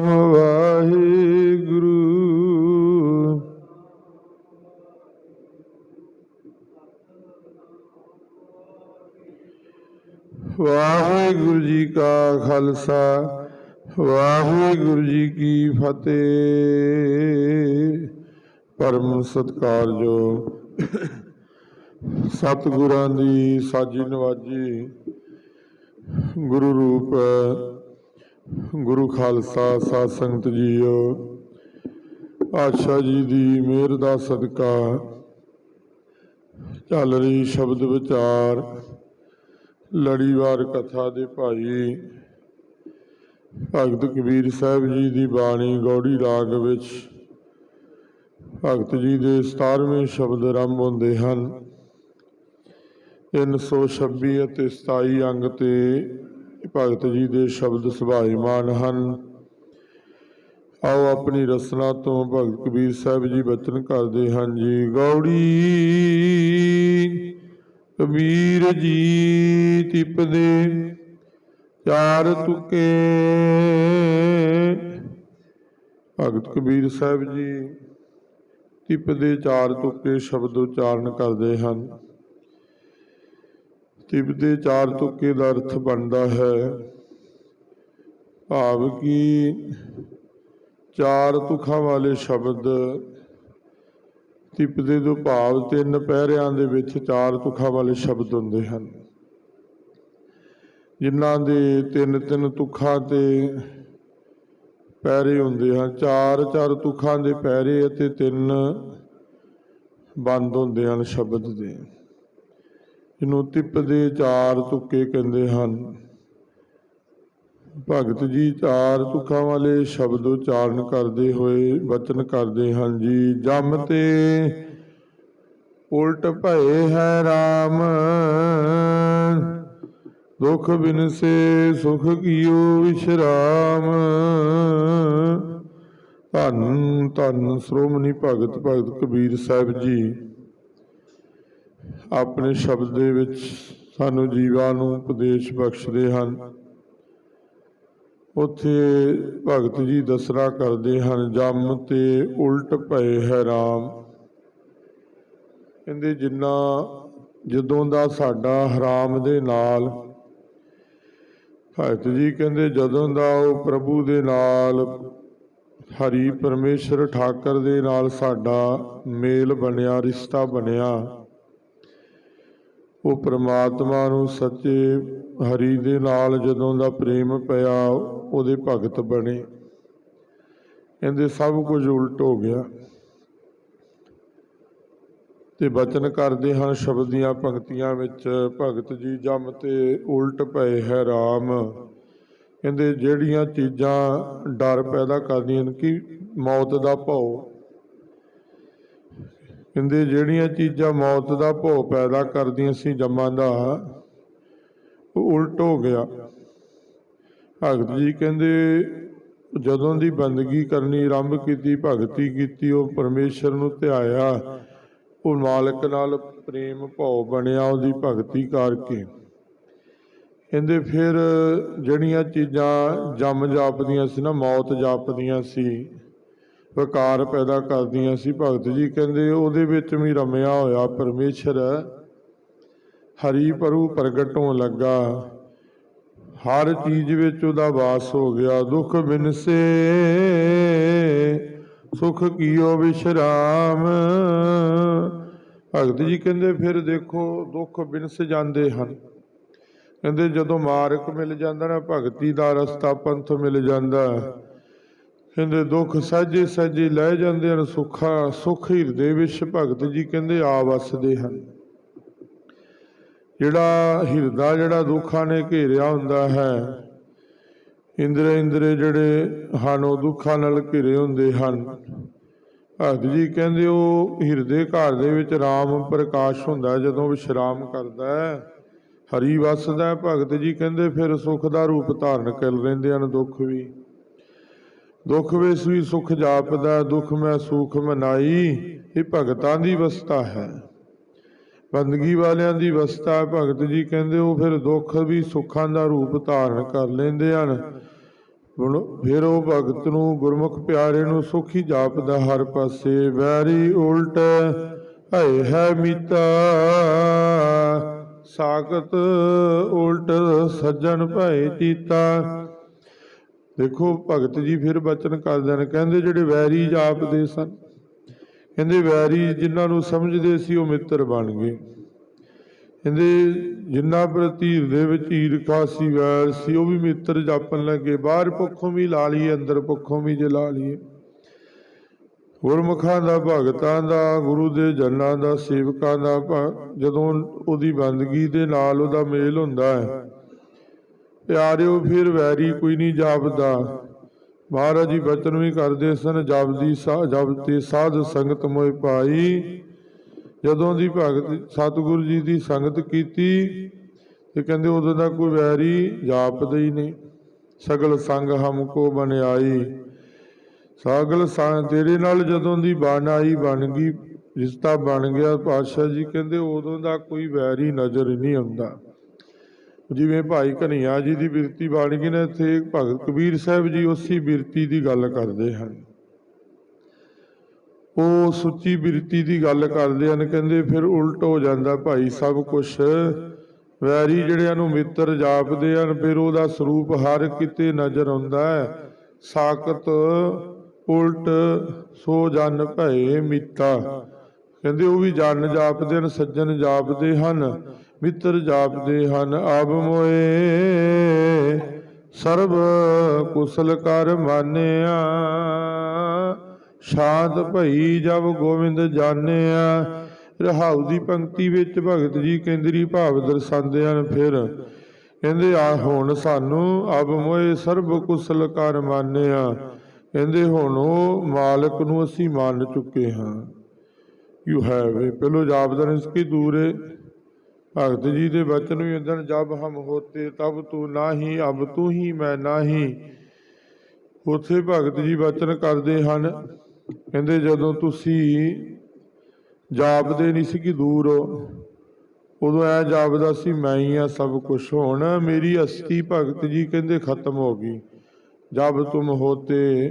ਵਾਹਿਗੁਰੂ। ਵਾਹਿਗੁਰੂ ਜੀ ਕਾ ਖਾਲਸਾ, ਵਾਹਿਗੁਰੂ ਜੀ ਕੀ ਫਤਿਹ। ਪਰਮ ਸਤਕਾਰਜੋ ਸਤਿਗੁਰਾਂ ਦੀ ਸਾਜੀ ਨਵਾਜੀ ਗੁਰੂ ਰੂਪ ਗੁਰੂ ਖਾਲਸਾ ਸਾਧ ਸੰਗਤ ਜੀਓ, ਆਸ਼ਾ ਜੀ ਦੀ ਮਿਹਰ ਦਾ ਸਦਕਾ ਚੱਲ ਰਹੀ ਸ਼ਬਦ ਵਿਚਾਰ, ਲੜੀਵਾਰ ਕਥਾ ਦੇ ਭਾਈ ਭਗਤ ਕਬੀਰ ਸਾਹਿਬ ਜੀ ਦੀ ਬਾਣੀ ਗੌੜੀ ਰਾਗ ਵਿੱਚ ਭਗਤ ਜੀ ਦੇ 17ਵੇਂ ਸ਼ਬਦ ਆਰੰਭ ਹੁੰਦੇ ਹਨ। 326 ਅਤੇ 27 ਅੰਗ ਤੇ ਭਗਤ ਜੀ ਦੇ ਸ਼ਬਦ ਸੁਭਾਈਮਾਨ ਹਨ। ਆਓ ਆਪਣੀ ਰਸਨਾ ਤੋਂ ਭਗਤ ਕਬੀਰ ਸਾਹਿਬ ਜੀ ਬਚਨ ਕਰਦੇ ਹਨ ਜੀ। ਗੌੜੀ ਕਬੀਰ ਜੀ ਤਿਪਦੇ ਚਾਰ ਤੁਕੇ। ਭਗਤ ਕਬੀਰ ਸਾਹਿਬ ਜੀ ਤਿਪਦੇ ਚਾਰ ਤੁਕੇ ਸ਼ਬਦ ਉਚਾਰਨ ਕਰਦੇ ਹਨ। ਤਿਪਦੇ ਚਾਰ ਤੁਕੇ ਦਾ ਅਰਥ ਬਣਦਾ ਹੈ। ਭਾਵ ਕਿ ਚਾਰ ਤੁਖਾਂ ਵਾਲੇ ਸ਼ਬਦ ਤਿਪਦੇ ਤੋਂ ਭਾਵ ਤਿੰਨ ਪਹਿਰਿਆਂ ਦੇ ਵਿੱਚ ਚਾਰ ਤੁਖਾਂ ਵਾਲੇ ਸ਼ਬਦ ਹੁੰਦੇ ਹਨ। ਜਿਨ੍ਹਾਂ ਦੇ ਤਿੰਨ ਤਿੰਨ ਤੁਖਾਂ ਤੇ ਪਹਿਰੇ ਹੁੰਦੇ ਹਨ, ਚਾਰ ਚਾਰ ਤੁਖਾਂ ਦੇ ਪਹਿਰੇ ਅਤੇ ਤਿੰਨ ਬੰਦ ਹੁੰਦੇ ਹਨ ਸ਼ਬਦ ਦੇ। ਜਿਹਨੂੰ ਤਿਪ ਦੇ ਚਾਰ ਤੁਕੇ ਕਹਿੰਦੇ ਹਨ। ਭਗਤ ਜੀ ਚਾਰ ਤੁਕਾਂ ਵਾਲੇ ਸ਼ਬਦ ਉਚਾਰਨ ਕਰਦੇ ਹੋਏ ਵਚਨ ਕਰਦੇ ਹਨ ਜੀ, ਜਮ ਤੇ ਉਲਟ ਭਏ ਹੈ RAM ਦੁਖ ਬਿਨਸੇ ਸੁਖ ਕੀਓ ਵਿਸ਼ਰਾਮ। ਧੰਨ ਧੰਨ ਸ਼੍ਰੋਮਣੀ ਭਗਤ ਭਗਤ ਕਬੀਰ ਸਾਹਿਬ ਜੀ ਆਪਣੇ ਸ਼ਬਦ ਦੇ ਵਿੱਚ ਸਾਨੂੰ ਜੀਵਾਂ ਨੂੰ ਉਪਦੇਸ਼ ਬਖਸ਼ਦੇ ਹਨ। ਉੱਥੇ ਭਗਤ ਜੀ ਦਸਰਾ ਕਰਦੇ ਹਨ, ਜੰਮ ਤੇ ਉਲਟ ਪਏ ਹੈ ਰਾਮ। ਕਹਿੰਦੇ ਜਿੰਨਾ ਜਦੋਂ ਦਾ ਸਾਡਾ ਹਰਾਮ ਦੇ ਨਾਲ, ਭਗਤ ਜੀ ਕਹਿੰਦੇ ਜਦੋਂ ਦਾ ਉਹ ਪ੍ਰਭੂ ਦੇ ਨਾਲ, ਹਰੀ ਪਰਮੇਸ਼ਰ ਠਾਕਰ ਦੇ ਨਾਲ ਸਾਡਾ ਮੇਲ ਬਣਿਆ, ਰਿਸ਼ਤਾ ਬਣਿਆ। ਉਹ ਪ੍ਰਮਾਤਮਾ ਨੂੰ ਸੱਚੇ ਹਰੀ ਦੇ ਨਾਲ ਜਦੋਂ ਦਾ ਪ੍ਰੇਮ ਪਿਆ, ਉਹਦੇ ਭਗਤ ਬਣੇ। ਕਹਿੰਦੇ ਸਭ ਕੁਝ ਉਲਟ ਹੋ ਗਿਆ। ਤੇ ਬਚਨ ਕਰਦੇ ਹਨ ਸ਼ਬਦ ਦੀਆਂ ਪੰਕਤੀਆਂ ਵਿੱਚ, ਭਗਤ ਜੀ ਜਮ ਤੇ ਉਲਟ ਪਏ ਹੈ RAM ਕਹਿੰਦੇ ਜਿਹੜੀਆਂ ਚੀਜ਼ਾਂ ਡਰ ਪੈਦਾ ਕਰਦੀਆਂ ਨੇ ਕਿ ਮੌਤ ਦਾ ਭਉ ਕਹਿੰਦੇ ਜਿਹੜੀਆਂ ਚੀਜ਼ਾਂ ਮੌਤ ਦਾ ਭਉ ਪੈਦਾ ਕਰਦੀਆਂ ਸੀ ਜਮਾਂ ਦਾ, ਉਹ ਉਲਟ ਹੋ ਗਿਆ। ਭਗਤ ਜੀ ਕਹਿੰਦੇ ਜਦੋਂ ਦੀ ਬੰਦਗੀ ਕਰਨੀ ਆਰੰਭ ਕੀਤੀ, ਭਗਤੀ ਕੀਤੀ, ਉਹ ਪਰਮੇਸ਼ਰ ਨੂੰ ਧਿਆਇਆ। ਉਹ ਮਾਲਕ ਨਾਲ ਪ੍ਰੇਮ ਭਾਵ ਬਣਿਆ ਉਹਦੀ ਭਗਤੀ ਕਰਕੇ। ਕਹਿੰਦੇ ਫਿਰ ਜਿਹੜੀਆਂ ਚੀਜ਼ਾਂ ਜੰਮ ਜਾਪਦੀਆਂ ਸੀ ਨਾ, ਮੌਤ ਜਾਪਦੀਆਂ ਸੀ ਵਿਕਾਰ ਪੈਦਾ ਕਰਦੀਆਂ ਸੀ। ਭਗਤ ਜੀ ਕਹਿੰਦੇ, ਉਹਦੇ ਵਿੱਚ ਵੀ ਰਮਿਆ ਹੋਇਆ ਪਰਮੇਸ਼ਰ ਹਰੀ ਪਰੂ ਪ੍ਰਗਟ ਲੱਗਾ। ਹਰ ਚੀਜ਼ ਵਿੱਚ ਉਹਦਾ ਵਾਸ ਹੋ ਗਿਆ। ਦੁੱਖ ਬਿਨਸੇ, ਸੁਖ ਕੀਓ ਵਿਸ਼ਰਾਮ। ਭਗਤ ਜੀ ਕਹਿੰਦੇ, ਫਿਰ ਦੇਖੋ, ਦੁੱਖ ਬਿਨਸ ਜਾਂਦੇ ਹਨ। ਕਹਿੰਦੇ, ਜਦੋਂ ਮਾਰਗ ਮਿਲ ਜਾਂਦਾ ਨਾ, ਭਗਤੀ ਦਾ ਰਸਤਾ ਪੰਥ ਮਿਲ ਜਾਂਦਾ। ਕਹਿੰਦੇ, ਦੁੱਖ ਸਾਜੇ ਸਾਜੇ ਲੈ ਜਾਂਦੇ ਹਨ, ਸੁੱਖਾ, ਸੁਖ ਹਿਰਦੇ ਵਿੱਚ ਭਗਤ ਜੀ ਕਹਿੰਦੇ ਆ ਵਸਦੇ ਹਨ। ਜਿਹੜਾ ਹਿਰਦਾ, ਜਿਹੜਾ ਦੁੱਖਾਂ ਨੇ ਘੇਰਿਆ ਹੁੰਦਾ ਹੈ, ਇੰਦਰੇ ਇੰਦਰੇ ਜਿਹੜੇ ਹਨ, ਉਹ ਦੁੱਖਾਂ ਨਾਲ ਘਿਰੇ ਹੁੰਦੇ ਹਨ। ਭਗਤ ਜੀ ਕਹਿੰਦੇ, ਉਹ ਹਿਰਦੇ ਘਰ ਦੇ ਵਿੱਚ ਰਾਮ ਪ੍ਰਕਾਸ਼ ਹੁੰਦਾ, ਜਦੋਂ ਵਿਸ਼ਰਾਮ ਕਰਦਾ ਹੈ, ਹਰੀ ਵਸਦਾ ਭਗਤ ਜੀ ਕਹਿੰਦੇ, ਫਿਰ ਸੁਖ ਦਾ ਰੂਪ ਧਾਰਨ ਕਰ ਲੈਂਦੇ ਹਨ, ਦੁੱਖ ਵੀ। ਦੁੱਖ ਵਿੱਚ ਵੀ ਸੁਖ ਜਾਪਦਾ, ਦੁੱਖ ਮੈਂ ਸੁਖ ਮਨਾਈ, ਇਹ ਭਗਤਾਂ ਦੀ ਅਵਸਥਾ ਹੈ। ਬੰਦਗੀ ਵਾਲਿਆਂ ਦੀ ਅਵਸਥਾ ਭਗਤ ਜੀ ਕਹਿੰਦੇ ਉਹ ਫਿਰ ਦੁੱਖ ਵੀ ਸੁੱਖਾਂ ਦਾ ਰੂਪ ਧਾਰਨ ਕਰ ਲੈਂਦੇ ਹਨ। ਹੁਣ ਫਿਰ ਉਹ ਭਗਤ ਨੂੰ ਗੁਰਮੁਖ ਪਿਆਰੇ ਨੂੰ ਸੁਖੀ ਜਾਪਦਾ ਹਰ ਪਾਸੇ, ਵੈਰੀ ਉਲਟ ਹੈ ਹੈ ਮੀਤਾ, ਸਾਖਤ ਉਲਟ ਸੱਜਣ ਭਏ ਚੀਤਾ ਦੇਖੋ, ਭਗਤ ਜੀ ਫਿਰ ਬਚਨ ਕਰਦੇ ਨੇ, ਕਹਿੰਦੇ ਜਿਹੜੇ ਵੈਰੀ ਜਾਪਦੇ ਸਨ। ਕਹਿੰਦੇ ਵੈਰੀ ਜਿਨ੍ਹਾਂ ਨੂੰ ਸਮਝਦੇ ਸੀ ਉਹ ਮਿੱਤਰ ਬਣ ਗਏ। ਕਹਿੰਦੇ ਜਿੰਨਾ ਪ੍ਰਤੀ ਹਿਰਦੇ ਵਿੱਚ ਈਰਖਾ ਸੀ, ਵੈਰ ਸੀ, ਉਹ ਵੀ ਮਿੱਤਰ ਜਾਪਣ ਲੱਗੇ। ਬਾਹਰ ਪੱਖੋਂ ਵੀ ਲਾ ਲਈਏ, ਅੰਦਰ ਪੱਖੋਂ ਵੀ ਜੇ ਲਾ ਲਈਏ। ਗੁਰਮੁਖਾਂ ਦਾ, ਭਗਤਾਂ ਦਾ, ਗੁਰੂ ਦੇ ਜਨਾਂ ਦਾ, ਸੇਵਕਾਂ ਦਾ ਜਦੋਂ ਉਹਦੀ ਬੰਦਗੀ ਦੇ ਨਾਲ ਉਹਦਾ ਮੇਲ ਹੁੰਦਾ ਹੈ ਪਿਆਰਿਓ, ਫਿਰ ਵੈਰੀ ਕੋਈ ਨਹੀਂ ਜਾਪਦਾ। ਮਹਾਰਾਜ ਜੀ ਬਚਨ ਵੀ ਕਰਦੇ ਸਨ, ਜਪਦੀ ਸਾ ਜਪਤੇ ਸਾਧ ਸੰਗਤ ਮੋਇ ਪਾਈ। ਜਦੋਂ ਦੀ ਭਗਤ, ਸਤਿਗੁਰੂ ਜੀ ਦੀ ਸੰਗਤ ਕੀਤੀ, ਤੇ ਕਹਿੰਦੇ ਉਦੋਂ ਦਾ ਕੋਈ ਵੈਰੀ ਜਾਪਦਾ ਹੀ ਨਹੀਂ। ਸਗਲ ਸੰਗ ਹਮਕੋ ਬਨਿਆਈ ਸਗਲ ਸੰਗ ਤੇਰੇ ਨਾਲ ਜਦੋਂ ਦੀ ਬਣ ਆਈ, ਬਣ ਗਈ, ਰਿਸ਼ਤਾ ਬਣ ਗਿਆ। ਪਾਤਸ਼ਾਹ ਜੀ ਕਹਿੰਦੇ ਉਦੋਂ ਦਾ ਕੋਈ ਵੈਰੀ ਨਜ਼ਰ ਨਹੀਂ ਆਉਂਦਾ। ਜਿਵੇਂ ਭਾਈ ਕਨਈਆ ਜੀ ਦੀ ਬਿਰਤੀ ਬਣ ਗਈ ਨਾ ਇੱਥੇ ਭਗਤ ਕਬੀਰ ਸਾਹਿਬ ਜੀ ਉਸੇ ਬਿਰਤੀ ਦੀ ਗੱਲ ਕਰਦੇ ਹਨ। ਉਹ ਸੁੱਚੀ ਬਿਰਤੀ ਦੀ ਗੱਲ ਕਰਦੇ ਹਨ, ਕਹਿੰਦੇ ਫਿਰ ਉਲਟ ਹੋ ਜਾਂਦਾ ਭਾਈ ਸਭ ਕੁਛ। ਵੈਰੀ ਜਿਹੜਿਆਂ ਨੂੰ ਮਿੱਤਰ ਜਾਪਦੇ ਹਨ, ਫਿਰ ਉਹਦਾ ਸਰੂਪ ਹਰ ਕਿਤੇ ਨਜ਼ਰ ਆਉਂਦਾ ਹੈ। ਸਾਖਤ ਉਲਟ, ਸੋ ਜਨ ਭਏ ਮਿੱਤਾ। ਕਹਿੰਦੇ ਉਹ ਵੀ ਜਨ ਜਾਪਦੇ ਹਨ, ਸੱਜਣ ਜਾਪਦੇ ਹਨ। ਮਿੱਤਰ ਜਾਪਦੇ ਹਨ ਆਬ ਮੋਏ। ਸਰਬ ਕੁਸਲ ਕਰ ਮਾਨਿਆ। ਸ਼ਾਂਤ ਭਈ ਜਬ ਗੋਬਿੰਦ ਜਾਣਿਆ। ਰਹਾਉ ਦੀ ਪੰਕਤੀ ਵਿੱਚ ਭਗਤ ਜੀ ਕੇਂਦਰੀ ਭਾਵ ਦਰਸਾਉਂਦੇ ਹਨ ਫਿਰ। ਕਹਿੰਦੇ, ਆ ਹੁਣ ਸਾਨੂੰ ਅਬ ਮੋਏ ਸਰਬ ਕੁਸਲ ਕਰ ਮਾਨਿਆ। ਕਹਿੰਦੇ, ਹੁਣ ਉਹ ਮਾਲਕ ਨੂੰ ਅਸੀਂ ਮੰਨ ਚੁੱਕੇ ਹਾਂ। ਯੂ ਹੈਵ ਇਹ ਜਾਪਦਾ ਜਾਪਦਨ ਇਸਕੀ ਦੂਰੇ ਭਗਤ ਜੀ ਦੇ ਬਚਨ ਵੀ ਹੁੰਦੇ ਨੇ ਜਬ ਹਮ ਹੋਤੇ ਤਬ ਤੂੰ ਨਾਹੀ, ਅਬ ਤੂੰ ਹੀ ਮੈਂ ਨਾਹੀ। ਉਥੇ ਭਗਤ ਜੀ ਬਚਨ ਕਰਦੇ ਹਨ। ਕਹਿੰਦੇ ਜਦੋਂ ਤੁਸੀਂ ਜਾਪਦੇ ਨਹੀਂ ਸੀ ਕਿ ਦੂਰ ਹੋ ਉਦੋਂ ਐ ਜਾਪਦਾ ਸੀ, ਮੈਂ ਹੀ ਆ ਸਭ ਕੁਝ ਹੁਣ, ਮੇਰੀ ਅਸਤੀ ਭਗਤ ਜੀ ਕਹਿੰਦੇ ਖਤਮ ਹੋ ਗਈ। ਜਬ ਤੁਮ ਹੋਤੇ,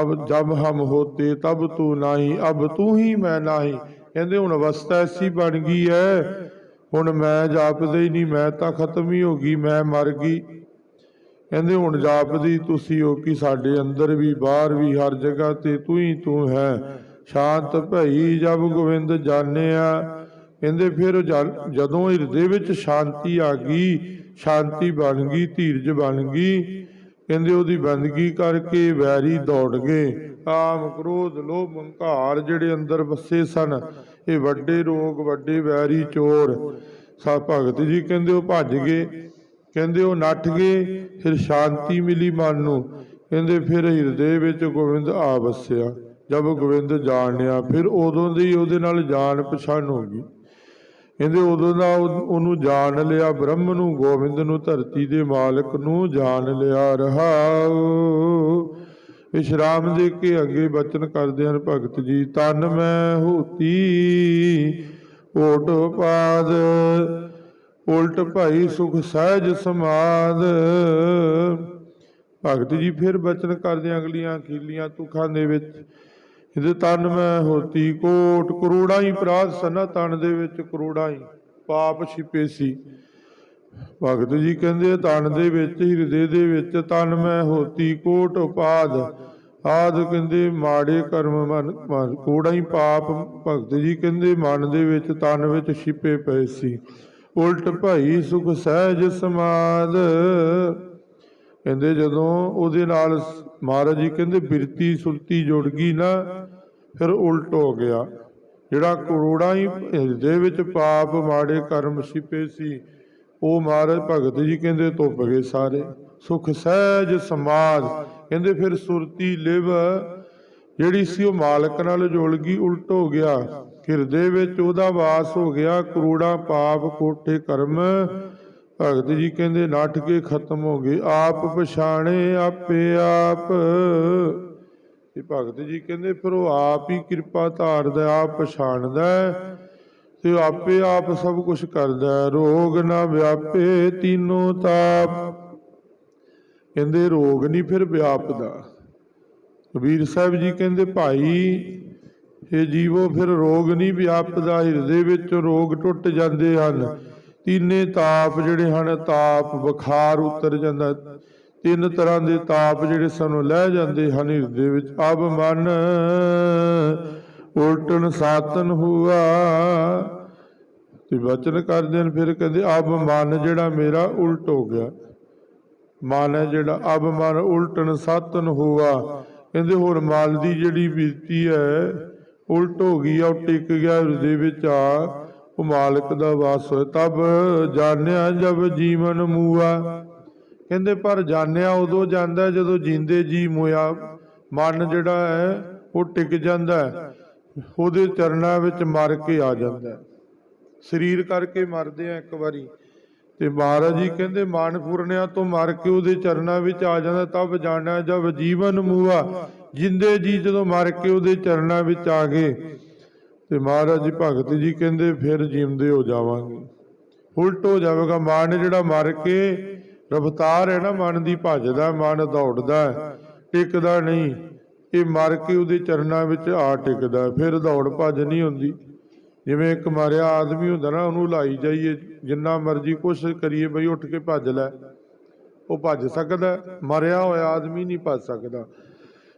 ਅਬ ਜਬ ਹਮ ਹੋਤੇ ਤਬ ਤੂੰ ਨਹੀਂ, ਅਬ ਤੂੰ ਹੀ ਮੈਂ ਨਹੀਂ। ਕਹਿੰਦੇ ਹੁਣ ਅਵਸਥਾ ਐਸੀ ਬਣ ਗਈ ਹੈ ਹੁਣ ਮੈਂ ਜਾਪਦੇ ਹੀ ਨਹੀਂ, ਮੈਂ ਤਾਂ ਖਤਮ ਹੀ ਹੋ ਗਈ, ਮੈਂ ਮਰ ਗਈ। ਕਹਿੰਦੇ, ਹੁਣ ਜਾਪਦੀ ਤੁਸੀਂ ਹੋ ਕਿ ਸਾਡੇ ਅੰਦਰ ਵੀ, ਬਾਹਰ ਵੀ, ਹਰ ਜਗ੍ਹਾ ਤੇ ਤੂੰ ਹੀ ਤੂੰ ਹੈ। ਸ਼ਾਂਤ ਭਈ ਜਬ ਗੋਬਿੰਦ ਜਾਣਿਆ। ਕਹਿੰਦੇ, ਫਿਰ ਜਦੋਂ ਹਿਰਦੇ ਵਿੱਚ ਸ਼ਾਂਤੀ ਆ ਗਈ, ਸ਼ਾਂਤੀ ਬਣ ਗਈ, ਧੀਰਜ ਬਣ ਗਈ। ਕਹਿੰਦੇ, ਉਹਦੀ ਬੰਦਗੀ ਕਰਕੇ ਵੈਰੀ ਦੌੜ ਗਏ। ਕਾਮ ਕ੍ਰੋਧ, ਲੋਭ, ਹੰਕਾਰ ਜਿਹੜੇ ਅੰਦਰ ਵਸੇ ਸਨ ਇਹ ਵੱਡੇ ਰੋਗ, ਵੱਡੇ ਵੈਰੀ ਚੋਰ। ਸਾ ਭਗਤ ਜੀ ਕਹਿੰਦੇ ਉਹ ਭੱਜ ਗਏ। ਕਹਿੰਦੇ ਉਹ ਨੱਠ ਗਏ, ਫਿਰ ਸ਼ਾਂਤੀ ਮਿਲੀ ਮਨ ਨੂੰ। ਕਹਿੰਦੇ ਫਿਰ ਹਿਰਦੇ ਵਿੱਚ ਗੋਬਿੰਦ ਆ ਵਸਿਆ। ਜਦ ਗੋਬਿੰਦ ਜਾਣਿਆ, ਫਿਰ ਉਦੋਂ ਦੀ ਉਹਦੇ ਨਾਲ ਜਾਣ ਪਛਾਣ ਹੋ ਗਈ। ਕਹਿੰਦੇ ਉਦੋਂ ਦਾ ਉਹਨੂੰ ਜਾਣ ਲਿਆ, ਬ੍ਰਹਮ ਨੂੰ, ਗੋਬਿੰਦ ਨੂੰ, ਧਰਤੀ ਦੇ ਮਾਲਕ ਨੂੰ ਜਾਣ ਲਿਆ ਰਹਾਉ। ਵਿਸ਼ਰਾਮ ਦੇ ਕੇ ਅੱਗੇ ਬਚਨ ਕਰਦੇ ਹਨ ਭਗਤ ਜੀ, ਤਨ ਮੈਂ ਹੋਤੀ, ਓਟ ਪਾਦ, ਉਲਟ ਭਾਈ ਸੁਖ ਸਹਿਜ ਸਮਾਦ। ਭਗਤ ਜੀ ਫਿਰ ਬਚਨ ਕਰਦੇ ਅਗਲੀਆਂ ਖੀਲੀਆਂ ਤੁਖਾਂ ਦੇ ਵਿੱਚ। ਇਹਦੇ ਤਨ ਮੈਂ ਹੋਤੀ, ਕੋਟ ਕਰੋੜਾਂ ਹੀ ਅਪਰਾਧ ਸਨਾ ਤਨ ਦੇ ਵਿੱਚ ਕਰੋੜਾਂ ਹੀ ਪਾਪ ਛਿਪੇ ਸੀ। ਭਗਤ ਜੀ ਕਹਿੰਦੇ ਤਨ ਦੇ ਵਿੱਚ, ਹਿਰਦੇ ਦੇ ਵਿੱਚ ਤਨ ਮੈਂ ਹੋਤੀ, ਕੋਟ ਉਪਾਦ। ਆਦ ਕਹਿੰਦੇ, ਮਾੜੇ ਕਰਮ ਮਨ, ਮਨ- ਹੀ ਪਾਪ। ਭਗਤ ਜੀ ਕਹਿੰਦੇ, ਮਨ ਦੇ ਵਿੱਚ ਤਨ ਵਿੱਚ ਛਿਪੇ ਪਏ ਸੀ। ਉਲਟ ਭਾਈ ਸੁਖ ਸਹਿਜ ਸਮਾਦ। ਕਹਿੰਦੇ ਜਦੋਂ ਉਹਦੇ ਨਾਲ ਮਹਾਰਾਜ ਜੀ ਕਹਿੰਦੇ, ਬਿਰਤੀ ਸੁਰਤੀ ਜੁੜ ਗਈ ਨਾ, ਫਿਰ ਉਲਟ ਹੋ ਗਿਆ। ਜਿਹੜਾ ਕਰੋੜਾਂ ਹੀ ਹਿਰਦੇ ਵਿੱਚ ਪਾਪ, ਮਾੜੇ ਕਰਮ ਛਿਪੇ ਸੀ ਉਹ ਮਹਾਰਾਜ ਭਗਤ ਜੀ ਕਹਿੰਦੇ ਧੁੱਪ ਗਏ ਸਾਰੇ, ਸੁਖ ਸਹਿਜ ਸਮਾਦ। ਕਹਿੰਦੇ ਫਿਰ ਸੁਰਤੀ ਲਿਵ, ਜਿਹੜੀ ਸੀ ਉਹ ਮਾਲਕ ਨਾਲ ਜੁੜ ਗਈ, ਉਲਟ ਹੋ ਗਿਆ। ਹਿਰਦੇ ਵਿੱਚ ਉਹਦਾ ਵਾਸ ਹੋ ਗਿਆ, ਕਰੋੜਾਂ ਪਾਪ, ਕੋਠੇ ਕਰਮ। ਭਗਤ ਜੀ ਕਹਿੰਦੇ ਨੱਠ ਕੇ ਖਤਮ ਹੋ ਗਏ, ਆਪ ਪਛਾਣੇ ਆਪੇ ਆਪ। ਤੇ ਭਗਤ ਜੀ ਕਹਿੰਦੇ ਫਿਰ ਉਹ ਆਪ ਹੀ ਕਿਰਪਾ ਧਾਰਦਾ, ਆਪ ਪਛਾਣਦਾ। ਤੇ ਆਪੇ ਆਪ ਸਭ ਕੁਝ ਕਰਦਾ ਰੋਗ ਨਾ ਵਿਆਪੇ ਤੀਨੋਂ ਤਾਪ। ਕਹਿੰਦੇ ਰੋਗ ਨਹੀਂ ਫਿਰ ਵਿਆਪਦਾ। ਕਬੀਰ ਸਾਹਿਬ ਜੀ ਕਹਿੰਦੇ, ਭਾਈ ਇਹ ਜੀਵੋ, ਫਿਰ ਰੋਗ ਨਹੀਂ ਵਿਆਪਦਾ। ਹਿਰਦੇ ਵਿੱਚ ਰੋਗ ਟੁੱਟ ਜਾਂਦੇ ਹਨ। ਤਿੰਨੇ ਤਾਪ ਜਿਹੜੇ ਹਨ, ਤਾਪ ਬੁਖਾਰ ਉਤਰ ਜਾਂਦਾ। ਤਿੰਨ ਤਰ੍ਹਾਂ ਦੇ ਤਾਪ ਜਿਹੜੇ ਸਾਨੂੰ ਲੈ ਜਾਂਦੇ ਹਨ ਹਿਰਦੇ ਵਿੱਚ। ਅਬ ਮਨ ਉਲਟਨ ਸਾਤਨ ਹੁਆ। ਤੇ ਵਚਨ ਕਰਦੇ ਨੇ, ਫਿਰ ਕਹਿੰਦੇ, ਅਬ ਮਨ ਜਿਹੜਾ ਮੇਰਾ ਉਲਟ ਹੋ ਗਿਆ। ਮਨ ਹੈ ਜਿਹੜਾ, ਅਬ ਮਨ ਉਲਟਨ ਸਾਤਨ ਹੁਆ। ਕਹਿੰਦੇ, ਹੋਰ ਮਨ ਦੀ ਜਿਹੜੀ ਬੀਤੀ ਹੈ, ਉਲਟ ਹੋ ਗਈ ਆ, ਉਹ ਟਿਕ ਗਿਆ ਹਿਰਦੇ ਵਿੱਚ ਆ। ਉਹ ਮਾਲਕ ਦਾ ਵਾਸ ਹੋਇਆ। ਤਬ ਜਾਣਿਆ ਜਬ ਜੀਵਨ ਮੂਆ। ਕਹਿੰਦੇ, ਪਰ ਜਾਣਿਆ ਉਦੋਂ ਜਾਂਦਾ ਜਦੋਂ ਜਿੰਦੇ ਜੀ ਮੋਇਆ। ਮਨ ਜਿਹੜਾ ਹੈ, ਉਹ ਟਿਕ ਜਾਂਦਾ ਉਹਦੇ ਚਰਨਾਂ ਵਿੱਚ ਮਰ ਕੇ ਆ ਜਾਂਦਾ ਸਰੀਰ ਕਰਕੇ ਮਰਦੇ ਆ ਇੱਕ ਵਾਰੀ। ਤੇ ਮਹਾਰਾਜ ਜੀ ਕਹਿੰਦੇ, ਮਾਨ ਫੁਰਨਿਆਂ ਤੋਂ ਮਰ ਕੇ ਉਹਦੇ ਚਰਨਾਂ ਵਿੱਚ ਆ ਜਾਂਦਾ, ਤਬ ਜਾਣਿਆ ਜਬ ਜੀਵਨ ਮੂਆ, ਜਿੰਦੇ ਜੀ ਜਦੋਂ ਮਰ ਕੇ ਉਹਦੇ ਚਰਨਾਂ ਵਿੱਚ ਆ ਗਏ। ਤੇ ਮਹਾਰਾਜ ਜੀ ਭਗਤ ਜੀ ਕਹਿੰਦੇ, ਫਿਰ ਜਿਉਂਦੇ ਹੋ ਜਾਵਾਂਗੇ। ਉਲਟ ਹੋ ਜਾਵੇਗਾ, ਮਨ ਜਿਹੜਾ ਮਰ ਕੇ ਰਫਤਾਰ ਹੈ ਨਾ, ਮਨ ਦੀ ਭੱਜਦਾ, ਮਨ ਦੌੜਦਾ ਟਿਕਦਾ ਨਹੀਂ। ਇਹ ਮਰ ਕੇ ਉਹਦੇ ਚਰਨਾਂ ਵਿੱਚ ਆ ਟਿਕਦਾ ਫਿਰ ਦੌੜ ਭੱਜ ਨਹੀਂ ਹੁੰਦੀ। ਜਿਵੇਂ ਇੱਕ ਮਰਿਆ ਆਦਮੀ ਹੁੰਦਾ ਨਾ, ਉਹਨੂੰ ਲਾਈ ਜਾਈਏ, ਜਿੰਨਾ ਮਰਜ਼ੀ ਕੋਸ਼ਿਸ਼ ਕਰੀਏ ਬਈ ਉੱਠ ਕੇ ਭੱਜ ਲੈ। ਉਹ ਭੱਜ ਸਕਦਾ ਮਰਿਆ ਹੋਇਆ ਆਦਮੀ ਨਹੀਂ ਭੱਜ ਸਕਦਾ।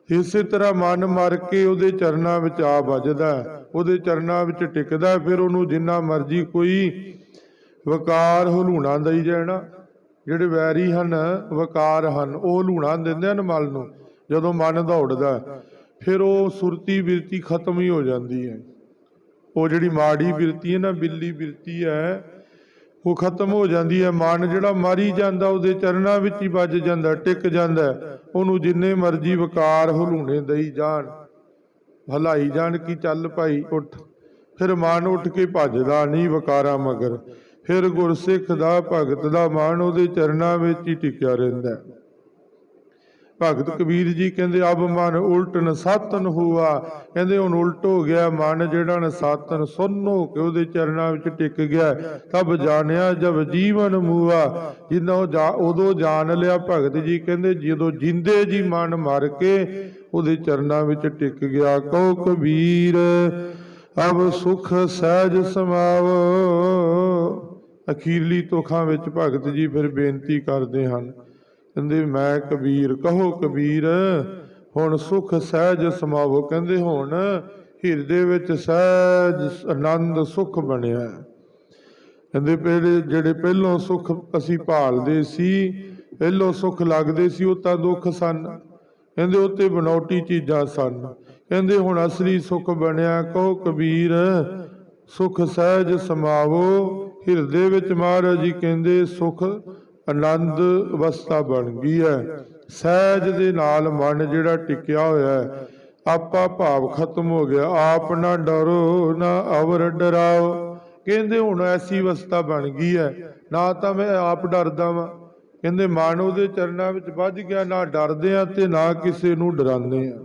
ਇਸੇ ਤਰ੍ਹਾਂ ਮਨ ਮਰ ਕੇ ਉਹਦੇ ਚਰਨਾਂ ਵਿੱਚ ਆ ਵੱਜਦਾ ਉਹਦੇ ਚਰਨਾਂ ਵਿੱਚ ਟਿਕਦਾ ਫਿਰ ਉਹਨੂੰ ਜਿੰਨਾ ਮਰਜ਼ੀ ਕੋਈ ਵਕਾਰ ਹਲੂਣਾ ਦਈ ਜਾਣਾ। ਜਿਹੜੇ ਵੈਰੀ ਹਨ, ਵਕਾਰ ਹਨ, ਉਹ ਹਲੂਣਾ ਦਿੰਦੇ ਹਨ ਮਨ ਨੂੰ। ਜਦੋਂ ਮਨ ਦੌੜਦਾ, ਫਿਰ ਉਹ ਸੁਰਤੀ ਬਿਰਤੀ ਖਤਮ ਹੀ ਹੋ ਜਾਂਦੀ ਹੈ। ਉਹ ਜਿਹੜੀ ਮਾੜੀ ਬਿਰਤੀ ਹੈ ਨਾ, ਬਿੱਲੀ ਬਿਰਤੀ ਹੈ, ਉਹ ਖਤਮ ਹੋ ਜਾਂਦੀ ਹੈ। ਮਨ ਜਿਹੜਾ ਮਾਰੀ ਜਾਂਦਾ, ਉਹਦੇ ਚਰਨਾਂ ਵਿੱਚ ਹੀ ਵੱਜ ਜਾਂਦਾ, ਟਿਕ ਜਾਂਦਾ। ਉਹਨੂੰ ਜਿੰਨੇ ਮਰਜ਼ੀ ਵਕਾਰ ਹਲੂਣੇ ਦਈ ਜਾਣ, ਹਲਾਈ ਜਾਣ ਕੀ ਚੱਲ ਭਾਈ ਉੱਠ। ਫਿਰ ਮਨ ਉੱਠ ਕੇ ਭੱਜਦਾ ਨਹੀਂ ਵਕਾਰਾਂ ਮਗਰ। ਫਿਰ ਗੁਰਸਿੱਖ ਦਾ, ਭਗਤ ਦਾ ਮਨ ਉਹਦੇ ਚਰਨਾਂ ਵਿੱਚ ਹੀ ਟਿਕਿਆ ਰਹਿੰਦਾ। ਭਗਤ ਕਬੀਰ ਜੀ ਕਹਿੰਦੇ, ਅਬ ਮਨ ਉਲਟਨ ਸਾਤਨ ਹੁਆ। ਕਹਿੰਦੇ, ਹੁਣ ਉਲਟ ਹੋ ਗਿਆ ਮਨ ਜਿਹੜਾ ਨ ਸਾਤਨ, ਸੁੰਨ ਹੋ ਕੇ ਉਹਦੇ ਚਰਨਾਂ ਵਿੱਚ ਟਿਕ ਗਿਆ। ਤਬ ਜਾਣਿਆ ਜਬ ਜੀਵਨ ਮੂਆ। ਜਿੰਦੋਂ ਜਾ, ਉਦੋਂ ਜਾਣ ਲਿਆ ਭਗਤ ਜੀ, ਕਹਿੰਦੇ, ਜਦੋਂ ਜਿੰਦੇ ਜੀ ਮਨ ਮਰ ਕੇ ਉਹਦੇ ਚਰਨਾਂ ਵਿੱਚ ਟਿਕ ਗਿਆ। ਕਹੋ ਕਬੀਰ, ਅਬ ਸੁਖ ਸਹਿਜ ਸਮਾਵੋ। ਅਖੀਰਲੀ ਤੋਖਾਂ ਵਿੱਚ ਭਗਤ ਜੀ ਫਿਰ ਬੇਨਤੀ ਕਰਦੇ ਹਨ। ਕਹਿੰਦੇ, ਮੈਂ ਕਬੀਰ, ਕਹੋ ਕਬੀਰ, ਹੁਣ ਸੁਖ ਸਹਿਜ ਸਮਾਵੋ। ਕਹਿੰਦੇ, ਹੁਣ ਹਿਰਦੇ ਵਿੱਚ ਸਹਿਜ, ਆਨੰਦ, ਸੁਖ ਬਣਿਆ ਕਹਿੰਦੇ, ਪਹਿਲੇ ਜਿਹੜੇ ਪਹਿਲੋਂ ਸੁਖ ਅਸੀਂ ਭਾਲਦੇ ਸੀ, ਪਹਿਲੋਂ ਸੁਖ ਲੱਗਦੇ ਸੀ, ਉਹ ਤਾਂ ਦੁੱਖ ਸਨ। ਕਹਿੰਦੇ, ਉਹ ਤੇ ਬਨੌਟੀ ਚੀਜ਼ਾਂ ਸਨ। ਕਹਿੰਦੇ, ਹੁਣ ਅਸਲੀ ਸੁਖ ਬਣਿਆ, ਕਹੋ ਕਬੀਰ, ਸੁਖ ਸਹਿਜ ਸਮਾਵੋ। ਹਿਰਦੇ ਵਿੱਚ ਮਹਾਰਾਜ ਜੀ ਕਹਿੰਦੇ, ਸੁਖ ਆਨੰਦ ਅਵਸਥਾ ਬਣ ਗਈ ਹੈ। ਸਹਿਜ ਦੇ ਨਾਲ ਮਨ ਜਿਹੜਾ ਟਿਕਿਆ ਹੋਇਆ ਹੈ, ਆਪਾ ਭਾਵ ਖਤਮ ਹੋ ਗਿਆ। ਆਪ ਨਾ ਡਰੋ, ਨਾ ਅਵਰ ਡਰਾਓ। ਕਹਿੰਦੇ ਹੁਣ ਐਸੀ ਅਵਸਥਾ ਬਣ ਗਈ ਹੈ। ਨਾ ਤਾਂ ਮੈਂ ਆਪ ਡਰਦਾ ਵਾਂ। ਕਹਿੰਦੇ ਮਨ ਉਹਦੇ ਚਰਨਾਂ ਵਿੱਚ ਵੱਜ ਗਿਆ। ਨਾ ਡਰਦੇ ਆ ਤੇ ਨਾ ਕਿਸੇ ਨੂੰ ਡਰਾਉਂਦੇ ਆ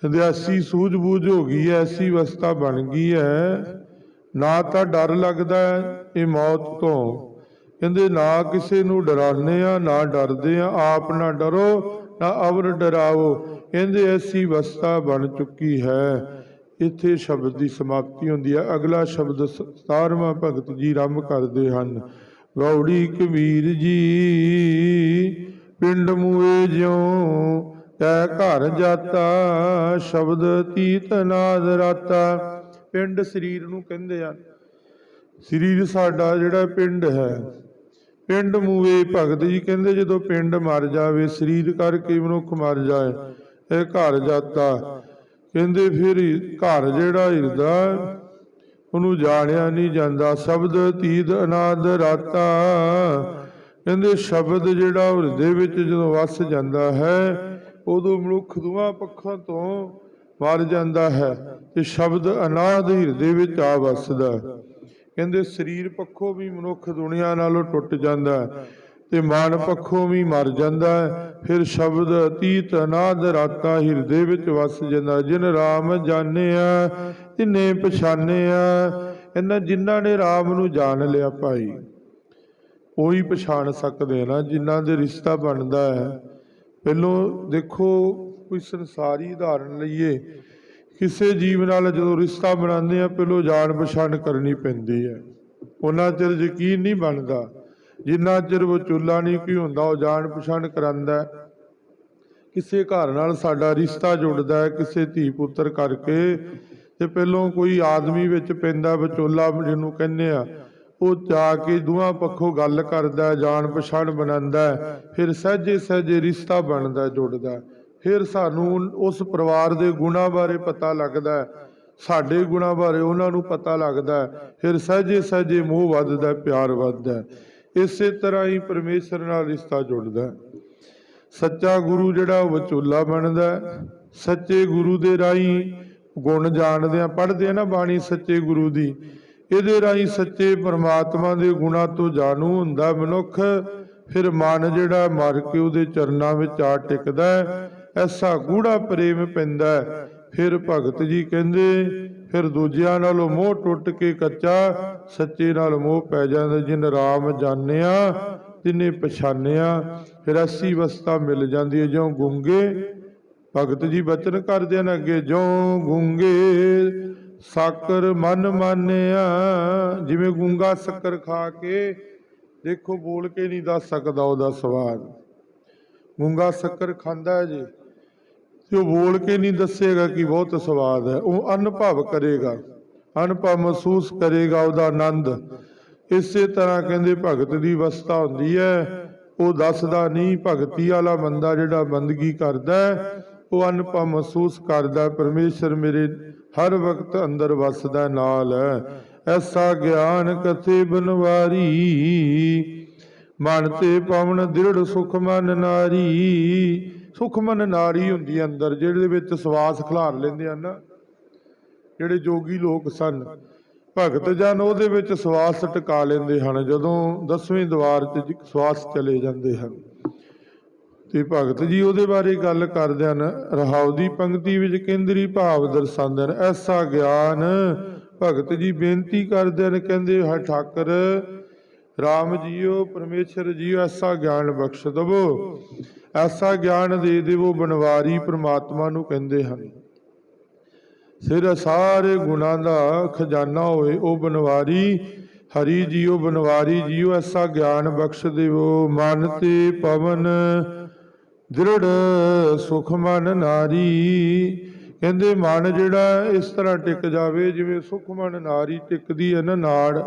ਕਹਿੰਦੇ ਐਸੀ ਸੂਝ-ਬੂਝ ਹੋ ਗਈ ਹੈ, ਐਸੀ ਅਵਸਥਾ ਬਣ ਗਈ ਹੈ। ਨਾ ਤਾਂ ਡਰ ਲੱਗਦਾ ਹੈ, ਇਹ ਮੌਤ ਤੋਂ ਕਹਿੰਦੇ, ਨਾ ਕਿਸੇ ਨੂੰ ਡਰਾਉਂਦੇ ਆ, ਨਾ ਡਰਦੇ ਆ, ਆਪ ਨਾ ਡਰੋ, ਨਾ ਅਵਰ ਡਰਾਵੋ ਕਹਿੰਦੇ, ਐਸੀ ਅਵਸਥਾ ਬਣ ਚੁੱਕੀ ਹੈ। ਇੱਥੇ ਸ਼ਬਦ ਦੀ ਸਮਾਪਤੀ ਹੁੰਦੀ ਹੈ। ਅਗਲਾ ਸ਼ਬਦ 17ਵਾਂ ਭਗਤ ਜੀ ਆਰੰਭ ਕਰਦੇ ਹਨ। ਗੌੜੀ ਕਬੀਰ ਜੀ, ਪਿੰਡ ਮੂਏ ਜਿਉ ਤੈ ਘਰ ਜਾਤਾ, ਸ਼ਬਦ ਤੀਤ ਨਾਦ ਰਾਤਾ। ਪਿੰਡ ਸਰੀਰ ਨੂੰ ਕਹਿੰਦੇ ਆ, ਸਰੀਰ ਸਾਡਾ ਜਿਹੜਾ ਪਿੰਡ ਹੈ ਪਿੰਡ ਮੂਵੇ ਭਗਤ ਜੀ ਕਹਿੰਦੇ, ਜਦੋਂ ਪਿੰਡ ਮਰ ਜਾਵੇ, ਸਰੀਰ ਕਰਕੇ ਮਨੁੱਖ ਮਰ ਜਾਏ, ਇਹ ਘਰ ਜਾਤਾ। ਕਹਿੰਦੇ ਫਿਰ ਘਰ ਜਿਹੜਾ ਹਿਰਦਾ, ਉਹਨੂੰ ਜਾਣਿਆ ਨਹੀਂ ਜਾਂਦਾ। ਸ਼ਬਦ ਤੀਦ ਅਨਾਦ ਰਾਤਾ। ਕਹਿੰਦੇ ਸ਼ਬਦ ਜਿਹੜਾ ਹਿਰਦੇ ਵਿੱਚ ਜਦੋਂ ਵਸ ਜਾਂਦਾ ਹੈ, ਉਦੋਂ ਮਨੁੱਖ ਦੋਵਾਂ ਪੱਖਾਂ ਤੋਂ ਮਰ ਜਾਂਦਾ ਹੈ। ਤੇ ਸ਼ਬਦ ਅਨਾਦ ਹਿਰਦੇ ਵਿੱਚ ਆ ਵਸਦਾ। ਕਹਿੰਦੇ ਸਰੀਰ ਪੱਖੋਂ ਵੀ ਮਨੁੱਖ ਦੁਨੀਆ ਨਾਲੋਂ ਟੁੱਟ ਜਾਂਦਾ ਹੈ ਤੇ ਮਨ ਪੱਖੋਂ ਵੀ ਮਰ ਜਾਂਦਾ ਹੈ। ਫਿਰ ਸ਼ਬਦ ਅਤੀਤ ਅਨਾਦ ਰਾਤਾ ਹਿਰਦੇ ਵਿੱਚ ਵਸ ਜਾਂਦਾ ਜਿਨ ਰਾਮ ਜਾਣਿਆ ਤਿਨੇ ਪਛਾਨਿਆ ਇਹਨਾਂ ਜਿਨ੍ਹਾਂ ਨੇ ਰਾਮ ਨੂੰ ਜਾਣ ਲਿਆ ਭਾਈ, ਉਹੀ ਪਛਾਣ ਸਕਦੇ ਆ ਨਾ, ਜਿਨ੍ਹਾਂ ਦੇ ਰਿਸ਼ਤਾ ਬਣਦਾ ਹੈ। ਪਹਿਲੋਂ ਦੇਖੋ, ਕੋਈ ਸੰਸਾਰੀ ਉਦਾਹਰਣ ਲਈਏ। ਕਿਸੇ ਜੀਵ ਨਾਲ ਜਦੋਂ ਰਿਸ਼ਤਾ ਬਣਾਉਂਦੇ ਆ ਪਹਿਲੋਂ ਜਾਣ ਪਛਾਣ ਕਰਨੀ ਪੈਂਦੀ ਹੈ। ਉਹਨਾਂ ਚਿਰ ਯਕੀਨ ਨਹੀਂ ਬਣਦਾ। ਜਿੰਨਾ ਚਿਰ ਵਿਚੋਲਾ ਨਹੀਂ ਕੀ ਹੁੰਦਾ, ਉਹ ਜਾਣ ਪਛਾਣ ਕਰਾਂਦਾ ਕਿਸੇ ਘਰ ਨਾਲ ਸਾਡਾ ਰਿਸ਼ਤਾ ਜੁੜਦਾ ਹੈ, ਕਿਸੇ ਧੀ ਪੁੱਤਰ ਕਰਕੇ। ਤੇ ਪਹਿਲੋਂ ਕੋਈ ਆਦਮੀ ਵਿੱਚ ਪੈਂਦਾ ਵਿਚੋਲਾ ਜਿਹਨੂੰ ਕਹਿੰਦੇ ਆ, ਉਹ ਜਾ ਕੇ ਦੋਹਾਂ ਪੱਖੋਂ ਗੱਲ ਕਰਦਾ ਜਾਣ ਪਛਾਣ ਬਣਾਉਂਦਾ ਫਿਰ ਸਹਜੇ ਸਹਜੇ ਰਿਸ਼ਤਾ ਬਣਦਾ, ਜੁੜਦਾ ਫਿਰ ਸਾਨੂੰ ਉਸ ਪਰਿਵਾਰ ਦੇ ਗੁਣਾਂ ਬਾਰੇ ਪਤਾ ਲੱਗਦਾ ਹੈ। ਸਾਡੇ ਗੁਣਾਂ ਬਾਰੇ ਉਹਨਾਂ ਨੂੰ ਪਤਾ ਲੱਗਦਾ ਹੈ। ਫਿਰ ਸਹਜੇ ਸਹਜੇ ਮੋਹ ਵੱਧਦਾ ਪਿਆਰ ਵੱਧਦਾ ਇਸੇ ਤਰ੍ਹਾਂ ਹੀ ਪਰਮੇਸ਼ਰ ਨਾਲ ਰਿਸ਼ਤਾ ਜੁੜਦਾ ਸੱਚਾ ਗੁਰੂ ਜਿਹੜਾ ਉਹ ਵਿਚੋਲਾ ਬਣਦਾ ਸੱਚੇ ਗੁਰੂ ਦੇ ਰਾਹੀਂ ਗੁਣ ਜਾਣਦੇ ਆ ਪੜ੍ਹਦੇ ਆ ਨਾ ਬਾਣੀ ਸੱਚੇ ਗੁਰੂ ਦੀ। ਇਹਦੇ ਰਾਹੀਂ ਸੱਚੇ ਪਰਮਾਤਮਾ ਦੇ ਗੁਣਾਂ ਤੋਂ ਜਾਣੂ ਹੁੰਦਾ ਮਨੁੱਖ। ਫਿਰ ਮਨ ਜਿਹੜਾ ਮਰ ਕੇ ਉਹਦੇ ਚਰਨਾਂ ਵਿੱਚ ਆ ਟਿਕਦਾ ਐਸਾ ਗੂੜਾ ਪ੍ਰੇਮ ਪੈਂਦਾ ਫਿਰ ਭਗਤ ਜੀ ਕਹਿੰਦੇ, ਫਿਰ ਦੂਜਿਆਂ ਨਾਲੋਂ ਮੋਹ ਟੁੱਟ ਕੇ ਕੱਚਾ, ਸੱਚੇ ਨਾਲ ਮੋਹ ਪੈ ਜਾਂਦਾ। ਜਿਨ ਰਾਮ ਜਾਣਿਆ, ਤਿਨੇ ਪਛਾਨਿਆ ਫਿਰ ਐਸੀ ਅਵਸਥਾ ਮਿਲ ਜਾਂਦੀ ਹੈ। ਜਿਉਂ ਗੁੰਗੇ, ਭਗਤ ਜੀ ਬਚਨ ਕਰਦੇ ਨੇ ਅੱਗੇ, ਜਿਉਂ ਗੁੰਗੇ ਸਾਕਰ ਮਨ ਮਾਨਿਆ। ਜਿਵੇਂ ਗੁੰਗਾ ਸ਼ੱਕਰ ਖਾ ਕੇ, ਦੇਖੋ ਬੋਲ ਕੇ ਨਹੀਂ ਦੱਸ ਸਕਦਾ ਉਹਦਾ ਸਵਾਦ ਗੁੰਗਾ ਸ਼ੱਕਰ ਖਾਂਦਾ ਹੈ ਜੀ। ਤੇ ਉਹ ਬੋਲ ਕੇ ਨਹੀਂ ਦੱਸੇਗਾ ਕਿ ਬਹੁਤ ਸਵਾਦ ਹੈ। ਉਹ ਅਨੁਭਵ ਕਰੇਗਾ ਅਨੁਭਵ ਮਹਿਸੂਸ ਕਰੇਗਾ ਉਹਦਾ ਆਨੰਦ। ਇਸੇ ਤਰ੍ਹਾਂ ਕਹਿੰਦੇ ਭਗਤ ਦੀ ਅਵਸਥਾ ਹੁੰਦੀ ਹੈ। ਉਹ ਦੱਸਦਾ ਨਹੀਂ ਭਗਤੀ ਵਾਲਾ ਬੰਦਾ ਜਿਹੜਾ ਬੰਦਗੀ ਕਰਦਾ ਉਹ ਅਨੁਭਵ ਮਹਿਸੂਸ ਕਰਦਾ ਹੈ, ਪਰਮੇਸ਼ਰ ਮੇਰੇ ਹਰ ਵਕਤ ਅੰਦਰ ਵਸਦਾ ਨਾਲ ਹੈ। ਐਸਾ ਗਿਆਨ ਕਥੇ ਬਨਵਾਰੀ? ਮਨ ਤੇ ਪਵਨ ਦ੍ਰਿੜ ਸੁਖ ਮਨ ਨਾਰੀ। ਸੁਖ ਮਨ ਨਾਰੀ ਹੁੰਦੀ ਅੰਦਰ ਜਿਹਦੇ ਵਿੱਚ ਸਵਾਸ ਖਿਲਾਰ ਲੈਂਦੇ ਹਨ ਜਿਹੜੇ ਜੋਗੀ ਲੋਕ ਸਨ ਭਗਤ ਜਨ ਉਹਦੇ ਵਿੱਚ ਸਵਾਸ ਟਿਕਾ ਲੈਂਦੇ ਹਨ ਜਦੋਂ ਦਸਵੇਂ ਦਵਾਰ ਜ- ਸਵਾਸ ਚਲੇ ਜਾਂਦੇ ਹਨ। ਤੇ ਭਗਤ ਜੀ ਉਹਦੇ ਬਾਰੇ ਗੱਲ ਕਰਦੇ ਹਨ ਰਹਾਉ ਦੀ ਪੰਕਤੀ ਵਿੱਚ ਕੇਂਦਰੀ ਭਾਵ ਦਰਸਾਉਂਦੇ ਹਨ ਐਸਾ ਗਿਆਨ ਭਗਤ ਜੀ ਬੇਨਤੀ ਕਰਦੇ ਨੇ ਕਹਿੰਦੇ ਹੈ ਠਾਕਰ ਰਾਮ ਜੀਓ, ਪਰਮੇਸ਼ਰ ਜੀਓ, ਐਸਾ ਗਿਆਨ ਬਖਸ਼ ਦਵੋ। ਐਸਾ ਗਿਆਨ ਦੇ ਦੇਵੋ ਬਨਵਾਰੀ ਪ੍ਰਮਾਤਮਾ ਨੂੰ ਕਹਿੰਦੇ ਹਨ। ਸਿਰ ਸਾਰੇ ਗੁਣਾਂ ਦਾ ਖਜ਼ਾਨਾ ਹੋਏ, ਉਹ ਬਨਵਾਰੀ ਹਰੀ ਜੀਓ ਬਨਵਾਰੀ ਜੀਓ, ਐਸਾ ਗਿਆਨ ਬਖਸ਼ ਦੇਵੋ। ਮਨ ਤੇ ਪਵਨ, ਦ੍ਰਿੜ ਸੁਖ ਮਨ ਨਾਰੀ। ਕਹਿੰਦੇ, ਮਨ ਜਿਹੜਾ ਇਸ ਤਰ੍ਹਾਂ ਟਿਕ ਜਾਵੇ, ਜਿਵੇਂ ਸੁਖ ਮਨ ਨਾਰੀ ਟਿਕਦੀ ਹੈ ਨਾ ਨਾੜ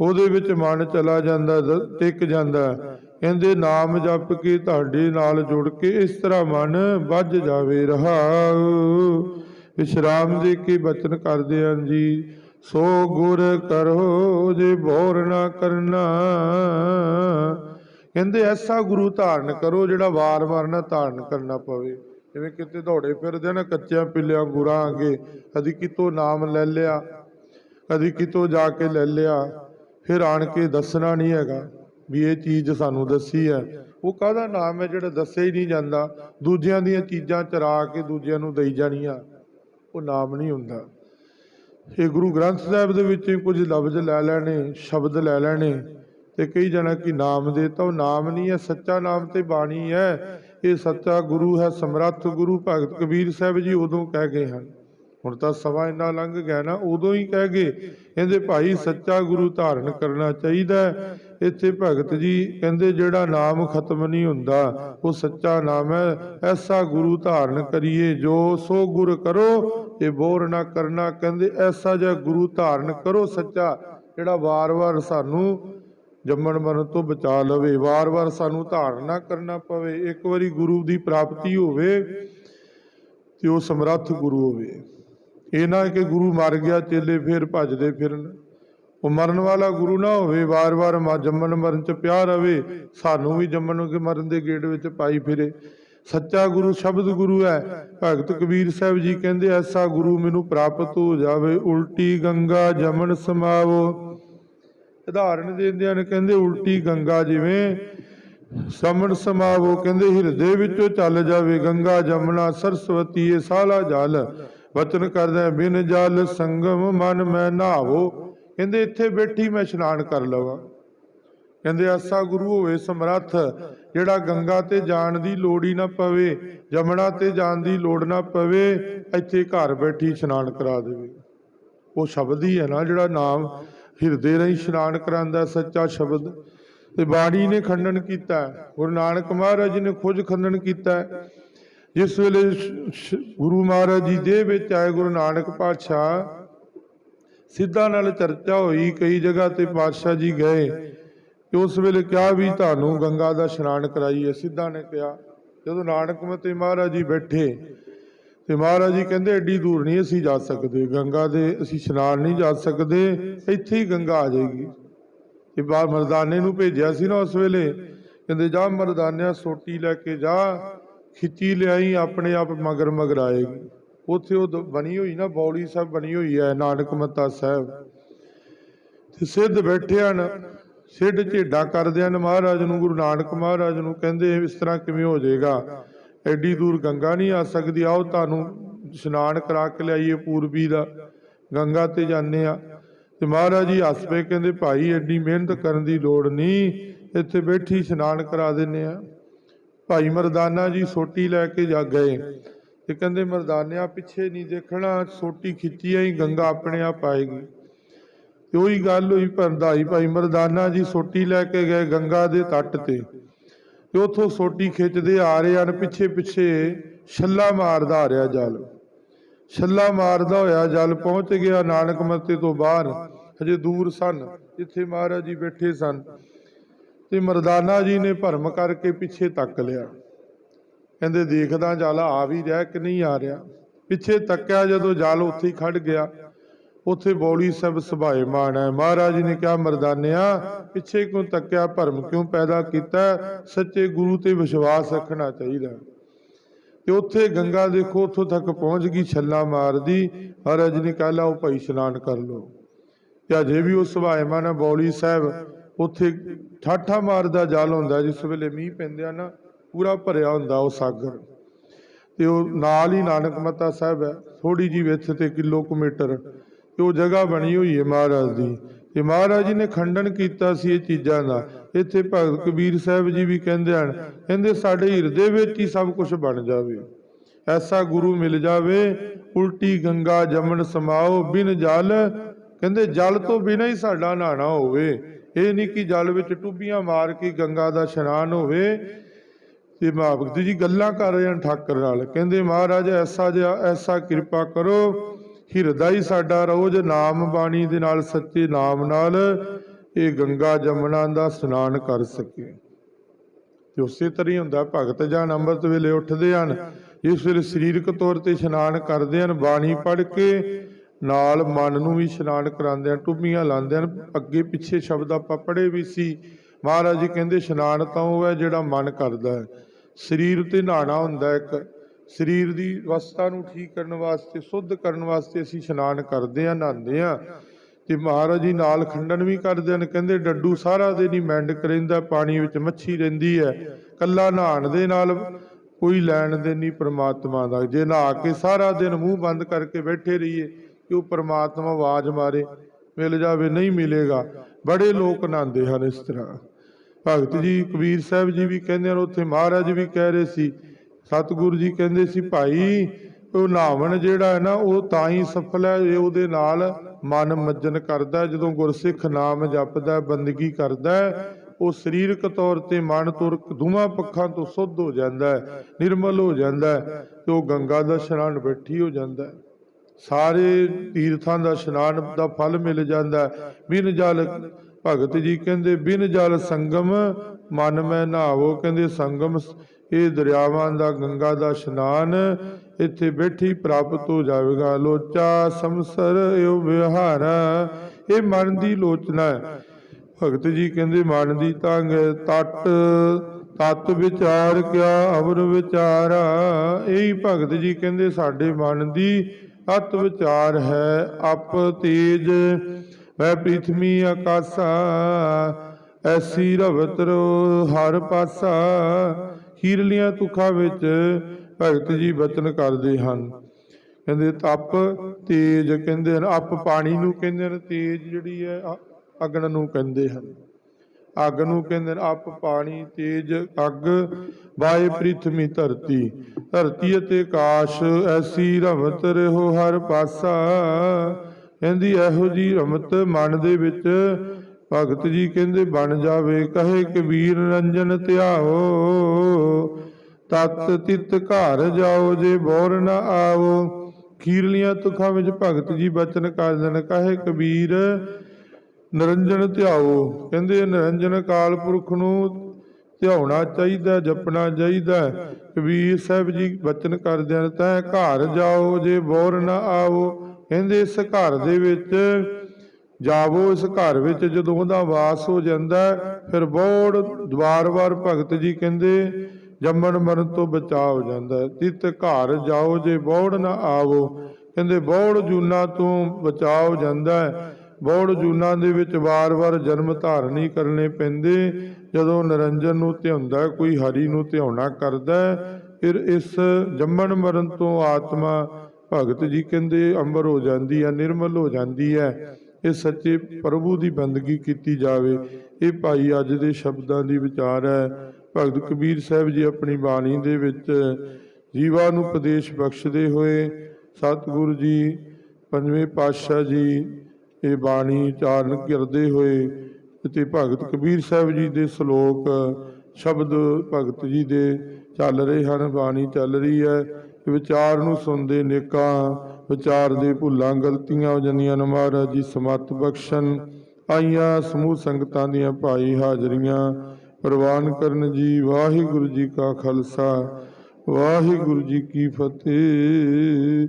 ਉਹਦੇ ਵਿੱਚ ਮਨ ਚਲਾ ਜਾਂਦਾ, ਦ- ਟਿਕ ਜਾਂਦਾ। ਕਹਿੰਦੇ, ਨਾਮ ਜਪ ਕੇ ਤੁਹਾਡੇ ਨਾਲ ਜੁੜ ਕੇ ਇਸ ਤਰ੍ਹਾਂ ਮਨ ਵੱਜ ਜਾਵੇ ਰਹਾਉ। ਵਿਸ਼ਰਾਮ ਦੇ ਕੇ ਬਚਨ ਕਰਦੇ ਹਨ ਜੀ। ਸੋ ਗੁਰ ਕਰੋ ਜੇ ਬੋਰ ਨਾ ਕਰਨਾ। ਕਹਿੰਦੇ, ਐਸਾ ਗੁਰੂ ਧਾਰਨ ਕਰੋ ਜਿਹੜਾ ਵਾਰ-ਵਾਰ ਨਾ ਧਾਰਨ ਕਰਨਾ ਪਵੇ। ਜਿਵੇਂ ਕਿਤੇ ਦੌੜੇ ਫਿਰਦੇ ਨਾ, ਕੱਚਿਆਂ ਪਿੱਲਿਆਂ ਗੁਰਾਂ ਅੱਗੇ ਕਦੀ ਕਿਤੋਂ ਨਾਮ ਲੈ ਲਿਆ, ਕਦੀ ਕਿਤੋਂ ਜਾ ਕੇ ਲੈ ਲਿਆ। ਫਿਰ ਆਣ ਕੇ ਦੱਸਣਾ ਨਹੀਂ ਹੈਗਾ ਵੀ ਇਹ ਚੀਜ਼ ਸਾਨੂੰ ਦੱਸੀ ਹੈ। ਉਹ ਕਾਹਦਾ ਨਾਮ ਹੈ ਜਿਹੜਾ ਦੱਸਿਆ ਹੀ ਨਹੀਂ ਜਾਂਦਾ। ਦੂਜਿਆਂ ਦੀਆਂ ਚੀਜ਼ਾਂ ਚਰਾ ਕੇ ਦੂਜਿਆਂ ਨੂੰ ਦੇਈ ਜਾਣੀਆਂ। ਉਹ ਨਾਮ ਨਹੀਂ ਹੁੰਦਾ। ਇਹ ਗੁਰੂ ਗ੍ਰੰਥ ਸਾਹਿਬ ਦੇ ਵਿੱਚ ਕੁਝ ਲਫ਼ਜ਼ ਲੈ ਲੈਣੇ, ਸ਼ਬਦ ਲੈ ਲੈਣੇ ਤੇ ਕਈ ਜਣਾ ਕਿ ਨਾਮ ਦੇ ਤਾਂ ਉਹ ਨਾਮ ਨਹੀਂ ਹੈ, ਸੱਚਾ ਨਾਮ ਤੇ ਬਾਣੀ ਹੈ। ਇਹ ਸੱਚਾ ਗੁਰੂ ਹੈ, ਸਮਰੱਥ ਗੁਰੂ ਭਗਤ ਕਬੀਰ ਸਾਹਿਬ ਜੀ ਉਦੋਂ ਕਹਿ ਗਏ ਹਨ। ਹੁਣ ਤਾਂ ਸਵਾ ਇੰਨਾ ਲੰਘ ਗਿਆ ਨਾ, ਉਦੋਂ ਹੀ ਕਹਿ ਗਏ, ਕਹਿੰਦੇ ਭਾਈ ਸੱਚਾ ਗੁਰੂ ਧਾਰਨ ਕਰਨਾ ਚਾਹੀਦਾ ਇੱਥੇ ਭਗਤ ਜੀ ਕਹਿੰਦੇ ਜਿਹੜਾ ਨਾਮ ਖਤਮ ਨਹੀਂ ਹੁੰਦਾ, ਉਹ ਸੱਚਾ ਨਾਮ ਹੈ। ਐਸਾ ਗੁਰੂ ਧਾਰਨ ਕਰੀਏ, ਜੋ ਸੋ ਗੁਰ ਕਰੋ ਇਹ ਬੋਰ ਨਾ ਕਰਨਾ। ਕਹਿੰਦੇ ਐਸਾ ਜਿਹਾ ਗੁਰੂ ਧਾਰਨ ਕਰੋ ਸੱਚਾ, ਜਿਹੜਾ ਵਾਰ-ਵਾਰ ਸਾਨੂੰ ਜੰਮਣ ਮਰਨ ਤੋਂ ਬਚਾ ਲਵੇ। ਵਾਰ-ਵਾਰ ਸਾਨੂੰ ਧਾਰਨ ਨਾ ਕਰਨਾ ਪਵੇ। ਇੱਕ ਵਾਰੀ ਗੁਰੂ ਦੀ ਪ੍ਰਾਪਤੀ ਹੋਵੇ, ਤੇ ਉਹ ਸਮਰੱਥ ਗੁਰੂ ਹੋਵੇ। ਇਹ ਨਾ ਕਿ ਗੁਰੂ ਮਰ ਗਿਆ, ਚੇਲੇ ਫੇਰ ਭੱਜਦੇ ਫਿਰਨ। ਉਹ ਮਰਨ ਵਾਲਾ ਗੁਰੂ ਨਾ ਹੋਵੇ, ਵਾਰ-ਵਾਰ ਜੰਮਣ ਮਰਨ ਚ ਪਿਆ ਰਵੇ ਸਾਨੂੰ ਵੀ ਜੰਮਣ ਕੇ ਮਰਨ ਦੇ ਗੇੜ ਵਿੱਚ ਪਾਈ ਫਿਰੇ। ਸੱਚਾ ਗੁਰੂ ਸ਼ਬਦ ਗੁਰੂ ਹੈ। ਭਗਤ ਕਬੀਰ ਸਾਹਿਬ ਜੀ ਕਹਿੰਦੇ, ਐਸਾ ਗੁਰੂ ਮੈਨੂੰ ਪ੍ਰਾਪਤ ਹੋ ਜਾਵੇ, ਉਲਟੀ ਗੰਗਾ ਜਮਨ ਸਮਾਵੋ। ਉਦਾਹਰਣ ਦਿੰਦੇ ਨੇ ਕਹਿੰਦੇ, ਉਲਟੀ ਗੰਗਾ ਜਿਵੇਂ ਸਮਣ ਸਮਾਵੋ। ਕਹਿੰਦੇ, ਹਿਰਦੇ ਵਿੱਚੋਂ ਚੱਲ ਜਾਵੇ ਗੰਗਾ ਜਮਨਾ, ਸਰਸਵਤੀ ਇਹ ਸਾਲਾ ਜਲ। ਵਚਨ ਕਰਦਾ ਬਿਨ ਜਲ ਸੰਗਮ ਮਨ ਮੈਂ ਨਹਾਵੋ। ਕਹਿੰਦੇ, ਇੱਥੇ ਬੈਠੀ ਮੈਂ ਇਸ਼ਨਾਨ ਕਰ ਲਵਾਂ। ਕਹਿੰਦੇ ਐਸਾ ਗੁਰੂ ਹੋਵੇ ਸਮਰੱਥ, ਜਿਹੜਾ ਗੰਗਾ ਤੇ ਜਾਣ ਦੀ ਲੋੜ ਹੀ ਨਾ ਪਵੇ ਜਮਣਾ ਤੇ ਜਾਣ ਦੀ ਲੋੜ ਨਾ ਪਵੇ, ਇੱਥੇ ਘਰ ਬੈਠੀ ਇਸ਼ਨਾਨ ਕਰਾ ਦੇਵੇ। ਉਹ ਸ਼ਬਦ ਹੀ ਹੈ ਨਾ, ਜਿਹੜਾ ਨਾਮ ਹਿਰਦੇ ਰਾਹੀਂ ਇਸ਼ਨਾਨ ਕਰਾਂਦਾ ਸੱਚਾ ਸ਼ਬਦ। ਤੇ ਬਾਣੀ ਨੇ ਖੰਡਨ ਕੀਤਾ ਗੁਰੂ ਨਾਨਕ ਮਹਾਰਾਜ ਜੀ ਨੇ ਖੁਦ ਖੰਡਨ ਕੀਤਾ ਹੈ। ਜਿਸ ਵੇਲੇ ਗੁਰੂ ਮਹਾਰਾਜ ਜੀ ਦੇ ਵਿੱਚ ਆਏ ਗੁਰੂ ਨਾਨਕ ਪਾਤਸ਼ਾਹ, ਸਿੱਧਾ ਨਾਲ ਚਰਚਾ ਹੋਈ, ਕਈ ਜਗ੍ਹਾ ਤੇ ਪਾਤਸ਼ਾਹ ਜੀ ਗਏ। ਤੇ ਉਸ ਵੇਲੇ ਕਿਹਾ ਵੀ ਤੁਹਾਨੂੰ ਗੰਗਾ ਦਾ ਇਸ਼ਨਾਨ ਕਰਾਈਏ। ਸਿੱਧਾ ਨੇ ਕਿਹਾ, ਜਦੋਂ ਨਾਨਕ ਮਤੇ ਮਹਾਰਾਜ ਜੀ ਬੈਠੇ, ਤੇ ਮਹਾਰਾਜ ਜੀ ਕਹਿੰਦੇ, ਐਡੀ ਦੂਰ ਨਹੀਂ ਅਸੀਂ ਜਾ ਸਕਦੇ। ਗੰਗਾ ਦੇ ਅਸੀਂ ਇਸ਼ਨਾਨ ਨਹੀਂ ਜਾ ਸਕਦੇ। ਇੱਥੇ ਹੀ ਗੰਗਾ ਆ ਜਾਏਗੀ। ਤੇ ਬਾਹਰ ਮਰਦਾਨੇ ਨੂੰ ਭੇਜਿਆ ਸੀ ਨਾ ਉਸ ਵੇਲੇ। ਕਹਿੰਦੇ, ਜਾ ਮਰਦਾਨਿਆ, ਸੋਟੀ ਲੈ ਕੇ ਜਾ। ਖਿੱਚੀ ਲਿਆਈ, ਆਪਣੇ ਆਪ ਮਗਰ ਮਗਰ ਆਏਗੀ ਉੱਥੇ ਉਹ ਦ- ਬਣੀ ਹੋਈ ਨਾ, ਬੌਲੀ ਸਾਹਿਬ ਬਣੀ ਹੋਈ ਹੈ, ਨਾਨਕ ਮਤਾ ਸਾਹਿਬ। ਤੇ ਸਿੱਧ ਬੈਠੇ ਹਨ। ਸਿੱਧ ਝੇਡਾ ਕਰਦੇ ਹਨ। ਮਹਾਰਾਜ ਨੂੰ, ਗੁਰੂ ਨਾਨਕ ਮਹਾਰਾਜ ਨੂੰ ਕਹਿੰਦੇ ਇਸ ਤਰ੍ਹਾਂ ਕਿਵੇਂ ਹੋ ਜਾਏਗਾ? ਐਡੀ ਦੂਰ ਗੰਗਾ ਨਹੀਂ ਆ ਸਕਦੀ। ਆਓ ਤੁਹਾਨੂੰ ਇਸ਼ਨਾਨ ਕਰਾ ਕੇ ਲਿਆਈਏ ਪੂਰਬੀ ਦਾ। ਗੰਗਾ ਤੇ ਜਾਂਦੇ ਆ ਤੇ ਮਹਾਰਾਜ ਜੀ ਹੱਸ ਪਏ ਕਹਿੰਦੇ, ਭਾਈ, ਐਡੀ ਮਿਹਨਤ ਕਰਨ ਦੀ ਲੋੜ ਨਹੀਂ। ਇੱਥੇ ਬੈਠੀ ਇਸ਼ਨਾਨ ਕਰਾ ਦਿੰਨੇ ਆ ਭਾਈ ਮਰਦਾਨਾ ਜੀ ਸੋਟੀ ਲੈ ਕੇ ਜਾ ਗਏ ਤੇ ਕਹਿੰਦੇ, ਮਰਦਾਨਿਆ ਪਿੱਛੇ ਨਹੀਂ ਦੇਖਣਾ, ਸੋਟੀ ਖਿੱਚੀ ਆਈ, ਗੰਗਾ ਆਪਣੇ ਆਪ ਆਏਗੀ ਤੇ ਉਹੀ ਗੱਲ ਹੋਈ ਪਰਦਾਈ ਭਾਈ ਮਰਦਾਨਾ ਜੀ ਸੋਟੀ ਲੈ ਕੇ ਗਏ ਗੰਗਾ ਦੇ ਤੱਟ ਤੇ। ਤੇ ਉੱਥੋਂ ਸੋਟੀ ਖਿੱਚਦੇ ਆ ਰਹੇ ਹਨ, ਪਿੱਛੇ ਪਿੱਛੇ ਛੱਲਾ ਮਾਰਦਾ ਆ ਰਿਹਾ ਜਲ। ਛੱਲਾ ਮਾਰਦਾ ਹੋਇਆ ਜਲ ਪਹੁੰਚ ਗਿਆ ਨਾਨਕ ਮੱਤੇ ਤੋਂ ਬਾਹਰ, ਹਜੇ ਦੂਰ ਸਨ, ਜਿੱਥੇ ਮਹਾਰਾਜ ਜੀ ਬੈਠੇ ਸਨ। ਤੇ ਮਰਦਾਨਾ ਜੀ ਨੇ ਭਰਮ ਕਰਕੇ ਪਿੱਛੇ ਤੱਕ ਲਿਆ। ਕਹਿੰਦੇ, ਦੇਖਦਾ ਜਲ ਆ ਵੀ ਰਿਹਾ ਕਿ ਨਹੀਂ ਆ ਰਿਹਾ। ਪਿੱਛੇ ਤੱਕਿਆ ਜਦੋਂ ਜਲ ਉੱਥੇ ਹੀ ਖੜ ਗਿਆ। ਉੱਥੇ ਬੌਲੀ ਸਭ ਸੁਭਾਏ ਮਾਨ ਹੈ। ਮਹਾਰਾਜ ਨੇ ਕਿਹਾ, ਮਰਦਾਨਿਆ, ਪਿੱਛੇ ਕਿਉਂ ਤੱਕਿਆ? ਭਰਮ ਕਿਉਂ ਪੈਦਾ ਕੀਤਾ? ਸੱਚੇ ਗੁਰੂ ਤੇ ਵਿਸ਼ਵਾਸ ਰੱਖਣਾ ਚਾਹੀਦਾ। ਤੇ ਉੱਥੇ ਗੰਗਾ ਦੇਖੋ, ਉੱਥੋਂ ਤੱਕ ਪਹੁੰਚ ਗਈ, ਛੱਲਾ ਮਾਰਦੀ। ਮਹਾਰਾਜ ਨੇ ਕਹਿ ਲਾ ਉਹ ਭਾਈ, ਇਸ਼ਨਾਨ ਕਰ ਲੋ ਤੇ ਅਜੇ ਵੀ ਉਹ ਸੁਭਾਏਮਾਨ ਹੈ। ਬੌਲੀ ਸਾਹਿਬ ਉੱਥੇ ਠਾਠਾ ਮਾਰਦਾ ਜਲ ਹੁੰਦਾ, ਜਿਸ ਵੇਲੇ ਮੀਂਹ ਪੈਂਦਾ ਨਾ ਪੂਰਾ ਭਰਿਆ ਹੁੰਦਾ ਉਹ ਸਾਗਰ। ਤੇ ਉਹ ਨਾਲ ਹੀ ਨਾਨਕ ਮੱਤਾ ਸਾਹਿਬ ਹੈ ਥੋੜੀ ਜੀ ਵਿੱਥ ਤੇ ਕਿਲੋਮੀਟਰ ਤੇ ਉਹ ਜਗ੍ਹਾ ਬਣੀ ਹੋਈ ਹੈ ਮਹਾਰਾਜ ਦੀ। ਤੇ ਮਹਾਰਾਜ ਜੀ ਨੇ ਖੰਡਨ ਕੀਤਾ ਸੀ ਇਹ ਚੀਜ਼ਾਂ ਦਾ। ਇੱਥੇ ਭਗਤ ਕਬੀਰ ਸਾਹਿਬ ਜੀ ਵੀ ਕਹਿੰਦੇ ਹਨ, ਕਹਿੰਦੇ ਸਾਡੇ ਹਿਰਦੇ ਵਿੱਚ ਹੀ ਸਭ ਕੁਝ ਬਣ ਜਾਵੇ। ਐਸਾ ਗੁਰੂ ਮਿਲ ਜਾਵੇ, ਉਲਟੀ ਗੰਗਾ ਜਮਨ ਸਮਾਓ ਬਿਨ ਜਲ। ਕਹਿੰਦੇ ਜਲ ਤੋਂ ਬਿਨਾਂ ਹੀ ਸਾਡਾ ਨਹਾਣਾ ਹੋਵੇ। ਇਹ ਨਹੀਂ ਕਿ ਜਲ ਵਿੱਚ ਟੁੱਬੀਆਂ ਮਾਰ ਕੇ ਗੰਗਾ ਦਾ ਇਸ਼ਨਾਨ ਹੋਵੇ। ਤੇ ਮਾਂ ਭਗਤੀ ਜੀ ਗੱਲਾਂ ਕਰ ਰਹੇ ਹਨ ਠਾਕਰ ਨਾਲ। ਕਹਿੰਦੇ, ਮਹਾਰਾਜ, ਐਸਾ ਜਿਹਾ, ਐਸਾ ਕਿਰਪਾ ਕਰੋ। ਹਿਰਦਾ ਹੀ ਸਾਡਾ ਰੋਜ਼ ਨਾਮ ਬਾਣੀ ਦੇ ਨਾਲ, ਸੱਚੇ ਨਾਮ ਨਾਲ ਇਹ ਗੰਗਾ ਜਮਨਾ ਦਾ ਇਸ਼ਨਾਨ ਕਰ ਸਕੇ। ਤੇ ਉਸੇ ਤਰ੍ਹਾਂ ਹੀ ਹੁੰਦਾ। ਭਗਤ ਜਨ ਅੰਮ੍ਰਿਤ ਵੇਲੇ ਉੱਠਦੇ ਹਨ। ਇਸ ਵੇਲੇ ਸਰੀਰਕ ਤੌਰ ਤੇ ਇਸ਼ਨਾਨ ਕਰਦੇ ਹਨ। ਬਾਣੀ ਪੜ੍ਹ ਕੇ ਨਾਲ ਮਨ ਨੂੰ ਵੀ ਇਸ਼ਨਾਨ ਕਰਾਉਂਦੇ ਹਨ ਟੁੱਬੀਆਂ ਲਾਉਂਦੇ ਹਨ ਅੱਗੇ ਪਿੱਛੇ ਸ਼ਬਦ ਆਪਾਂ ਪੜ੍ਹੇ ਵੀ ਸੀ। ਮਹਾਰਾਜ ਜੀ ਕਹਿੰਦੇ, ਇਸ਼ਨਾਨ ਤਾਂ ਉਹ ਹੈ ਜਿਹੜਾ ਮਨ ਕਰਦਾ ਹੈ। ਸਰੀਰ ਤੇ ਨਹਾਣਾ ਹੁੰਦਾ ਇੱਕ। ਸਰੀਰ ਦੀ ਅਵਸਥਾ ਨੂੰ ਠੀਕ ਕਰਨ ਵਾਸਤੇ, ਸੁੱਧ ਕਰਨ ਵਾਸਤੇ ਅਸੀਂ ਇਸ਼ਨਾਨ ਕਰਦੇ ਹਾਂ, ਨਹਾਉਂਦੇ ਹਾਂ। ਤੇ ਮਹਾਰਾਜ ਜੀ ਨਾਲ ਖੰਡਨ ਵੀ ਕਰਦੇ ਹਨ, ਕਹਿੰਦੇ, ਡੱਡੂ ਸਾਰਾ ਦਿਨ ਹੀ ਮੈਂਡਕ ਰਹਿੰਦਾ ਪਾਣੀ ਵਿੱਚ ਮੱਛੀ ਰਹਿੰਦੀ ਹੈ। ਕੱਲਾ ਨਹਾਣ ਦੇ ਨਾਲ ਕੋਈ ਲੈਣ ਦੇ ਨਹੀਂ ਪ੍ਰਮਾਤਮਾ ਦਾ। ਜੇ ਨਹਾ ਕੇ ਸਾਰਾ ਦਿਨ ਮੂੰਹ ਬੰਦ ਕਰਕੇ ਬੈਠੇ ਰਹੀਏ ਕਿ ਉਹ ਪਰਮਾਤਮਾ ਆਵਾਜ਼ ਮਾਰੇ, ਮਿਲ ਜਾਵੇ, ਨਹੀਂ ਮਿਲੇਗਾ। ਬੜੇ ਲੋਕ ਨਹਾਉਂਦੇ ਹਨ ਇਸ ਤਰ੍ਹਾਂ। ਭਗਤ ਜੀ, ਕਬੀਰ ਸਾਹਿਬ ਜੀ ਵੀ ਕਹਿੰਦੇ ਹਨ, ਉੱਥੇ ਮਹਾਰਾਜ ਵੀ ਕਹਿ ਰਹੇ ਸੀ, ਸਤਿਗੁਰੂ ਜੀ ਕਹਿੰਦੇ ਸੀ, ਭਾਈ, ਉਹ ਨਾਵਣ ਜਿਹੜਾ ਹੈ ਨਾ, ਉਹ ਤਾਂ ਹੀ ਸਫਲ ਹੈ ਜੇ ਉਹਦੇ ਨਾਲ ਮਨ ਮੱਜਨ ਕਰਦਾ ਜਦੋਂ ਗੁਰਸਿੱਖ ਨਾਮ ਜਪਦਾ ਬੰਦਗੀ ਕਰਦਾ ਉਹ ਸਰੀਰਕ ਤੌਰ ਤੇ ਮਨ ਤੁਰ ਦੋਵਾਂ ਪੱਖਾਂ ਤੋਂ ਸੁੱਧ ਹੋ ਜਾਂਦਾ ਹੈ, ਨਿਰਮਲ ਹੋ ਜਾਂਦਾ ਹੈ ਤੇ ਉਹ ਗੰਗਾ ਦਾ ਇਸ਼ਨਾਨ ਬੈਠੀ ਹੋ ਜਾਂਦਾ ਹੈ। ਸਾਰੇ ਤੀਰਥਾਂ ਦਾ ਇਸ਼ਨਾਨ ਦਾ ਫਲ ਮਿਲ ਜਾਂਦਾ ਬਿਨ ਜਲ ਭਗਤ ਜੀ ਕਹਿੰਦੇ, ਬਿਨ ਜਲ ਸੰਗਮ ਮਨ ਮੈਂ ਨਹਾਵੋ ਕਹਿੰਦੇ, ਸੰਗਮ ਇਹ ਦਰਿਆਵਾਂ ਦਾ, ਗੰਗਾ ਦਾ ਇਸ਼ਨਾਨ ਇੱਥੇ ਬੈਠੀ ਪ੍ਰਾਪਤ ਹੋ ਜਾਵੇਗਾ। ਲੋਚਾ ਸੰਸਰ ਇਹ ਵਿਹਾਰ, ਇਹ ਮਨ ਦੀ ਲੋਚਨਾ ਹੈ। ਭਗਤ ਜੀ ਕਹਿੰਦੇ, ਮਨ ਦੀ ਤੰਗ ਤਟ, ਤਤ ਵਿਚਾਰ ਕਿਆ ਅਵਰ ਵਿਚਾਰਾ। ਇਹੀ ਭਗਤ ਜੀ ਕਹਿੰਦੇ, ਸਾਡੇ ਮਨ ਦੀ ਅਤ ਵਿਚਾਰ ਹੈ ਅਪ ਤੇਜ, ਵੈ ਪ੍ਰਿਥਵੀ ਆਕਾਸਾ, ਐਸੀ ਰਵਤ ਹਰ ਪਾਸਾ। ਹੀਰਲੀਆਂ ਤੁਖਾਂ ਵਿੱਚ ਭਗਤ ਜੀ ਬਚਨ ਕਰਦੇ ਹਨ। ਕਹਿੰਦੇ ਤਪ ਤੇਜ ਕਹਿੰਦੇ ਹਨ, ਅਪ ਪਾਣੀ ਨੂੰ ਕਹਿੰਦੇ ਹਨ, ਤੇਜ ਜਿਹੜੀ ਹੈ ਅ- ਅਗਨ ਨੂੰ ਕਹਿੰਦੇ ਹਨ। ਅੱਗ ਨੂੰ ਕਹਿੰਦੇ ਨੇ ਅਪ ਪਾਣੀ, ਤੇਜ, ਅੱਗ ਵਾਏ ਪ੍ਰਿਥਮੀ ਧਰਤੀ। ਧਰਤੀ ਅਤੇ ਆਕਾਸ਼, ਐਸੀ ਰਮਤ ਰਹੋ ਹਰ ਪਾਸਾ। ਕਹਿੰਦੀ ਇਹੋ ਜੀ ਰਮਤ ਮਨ ਦੇ ਵਿੱਚ, ਭਗਤ ਜੀ ਕਹਿੰਦੇ ਬਣ ਜਾਵੇ, ਕਹੇ ਕਬੀਰ ਰੰਜਨ ਧਿਆਓ। ਤਤ ਤਿਤ ਘਰ ਜਾਓ, ਜੇ ਬੋਰ ਨਾ ਆਵੋ। ਖੀਰਲੀਆਂ ਤੁਖਾਂ ਵਿੱਚ ਭਗਤ ਜੀ ਬਚਨ ਕਾਜਨ ਕਹੇ ਕਬੀਰ ਨਿਰੰਜਨ ਧਿਆਓ। ਕਹਿੰਦੇ, ਨਿਰੰਜਨ ਕਾਲ ਪੁਰਖ ਨੂੰ ਧਿਆਉਣਾ ਚਾਹੀਦਾ, ਜਪਣਾ ਚਾਹੀਦਾ। ਕਬੀਰ ਸਾਹਿਬ ਜੀ ਬਚਨ ਕਰਦਿਆਂ ਹਨ, ਤੈ ਘਰ ਜਾਓ, ਜੇ ਬੋਰ ਨਾ ਆਵੋ। ਕਹਿੰਦੇ, ਇਸ ਘਰ ਦੇ ਵਿੱਚ ਜਾਵੋ, ਇਸ ਘਰ ਵਿੱਚ ਜਦੋਂ ਉਹਦਾ ਵਾਸ ਹੋ ਜਾਂਦਾ ਫਿਰ ਬੋੜ ਦਵਾਰ-ਵਾਰ ਭਗਤ ਜੀ ਕਹਿੰਦੇ, ਜੰਮਣ ਮਰਨ ਤੋਂ ਬਚਾ ਹੋ ਜਾਂਦਾ ਹੈ। ਤਿਤ ਘਰ ਜਾਓ, ਜੇ ਬੋੜ ਨਾ ਆਵੋ। ਕਹਿੰਦੇ, ਬੋੜ ਜੂਨਾ ਤੋਂ ਬਚਾ ਹੋ ਜਾਂਦਾ ਬੋੜ ਜੂਨਾਂ ਦੇ ਵਿੱਚ ਵਾਰ-ਵਾਰ ਜਨਮ ਧਾਰਨ ਹੀ ਕਰਨੇ ਪੈਂਦੇ। ਜਦੋਂ ਨਿਰੰਜਨ ਨੂੰ ਧਿਆਉਂਦਾ, ਕੋਈ ਹਰੀ ਨੂੰ ਧਿਆਉਣਾ ਕਰਦਾ, ਫਿਰ ਇਸ ਜੰਮਣ ਮਰਨ ਤੋਂ ਆਤਮਾ ਭਗਤ ਜੀ ਕਹਿੰਦੇ, ਅੰਬਰ ਹੋ ਜਾਂਦੀ ਹੈ, ਨਿਰਮਲ ਹੋ ਜਾਂਦੀ ਹੈ। ਇਹ ਸੱਚੇ ਪ੍ਰਭੂ ਦੀ ਬੰਦਗੀ ਕੀਤੀ ਜਾਵੇ। ਇਹ ਭਾਈ ਅੱਜ ਦੇ ਸ਼ਬਦਾਂ ਦੀ ਵਿਚਾਰ ਹੈ। ਭਗਤ ਕਬੀਰ ਸਾਹਿਬ ਜੀ ਆਪਣੀ ਬਾਣੀ ਦੇ ਵਿੱਚ ਜੀਵਾਂ ਨੂੰ ਉਪਦੇਸ਼ ਬਖਸ਼ਦੇ ਹੋਏ ਸਤਿਗੁਰੂ ਜੀ, ਪੰਜਵੇਂ ਪਾਤਸ਼ਾਹ ਜੀ ਇਹ ਬਾਣੀ ਉਚਾਰਨ ਕਰਦੇ ਹੋਏ ਅਤੇ ਭਗਤ ਕਬੀਰ ਸਾਹਿਬ ਜੀ ਦੇ ਸ਼ਲੋਕ, ਸ਼ਬਦ ਭਗਤ ਜੀ ਦੇ ਚੱਲ ਰਹੇ ਹਨ, ਬਾਣੀ ਚੱਲ ਰਹੀ ਹੈ। ਵਿਚਾਰ ਨੂੰ ਸੁਣਦੇ ਨੇਕਾਂ, ਵਿਚਾਰ ਦੇ ਭੁੱਲਾਂ, ਗਲਤੀਆਂ ਹੋ ਜਾਂਦੀਆਂ ਨੇ ਮਹਾਰਾਜ ਜੀ ਸਮਤ ਬਖਸ਼ਣ, ਆਈਆਂ ਸਮੂਹ ਸੰਗਤਾਂ ਦੀਆਂ ਭਾਈ ਹਾਜ਼ਰੀਆਂ। ਪ੍ਰਵਾਨ ਕਰਨ ਜੀ, ਵਾਹਿਗੁਰੂ ਜੀ ਕਾ ਖਾਲਸਾ, ਵਾਹਿਗੁਰੂ ਜੀ ਕੀ ਫਤਿਹ।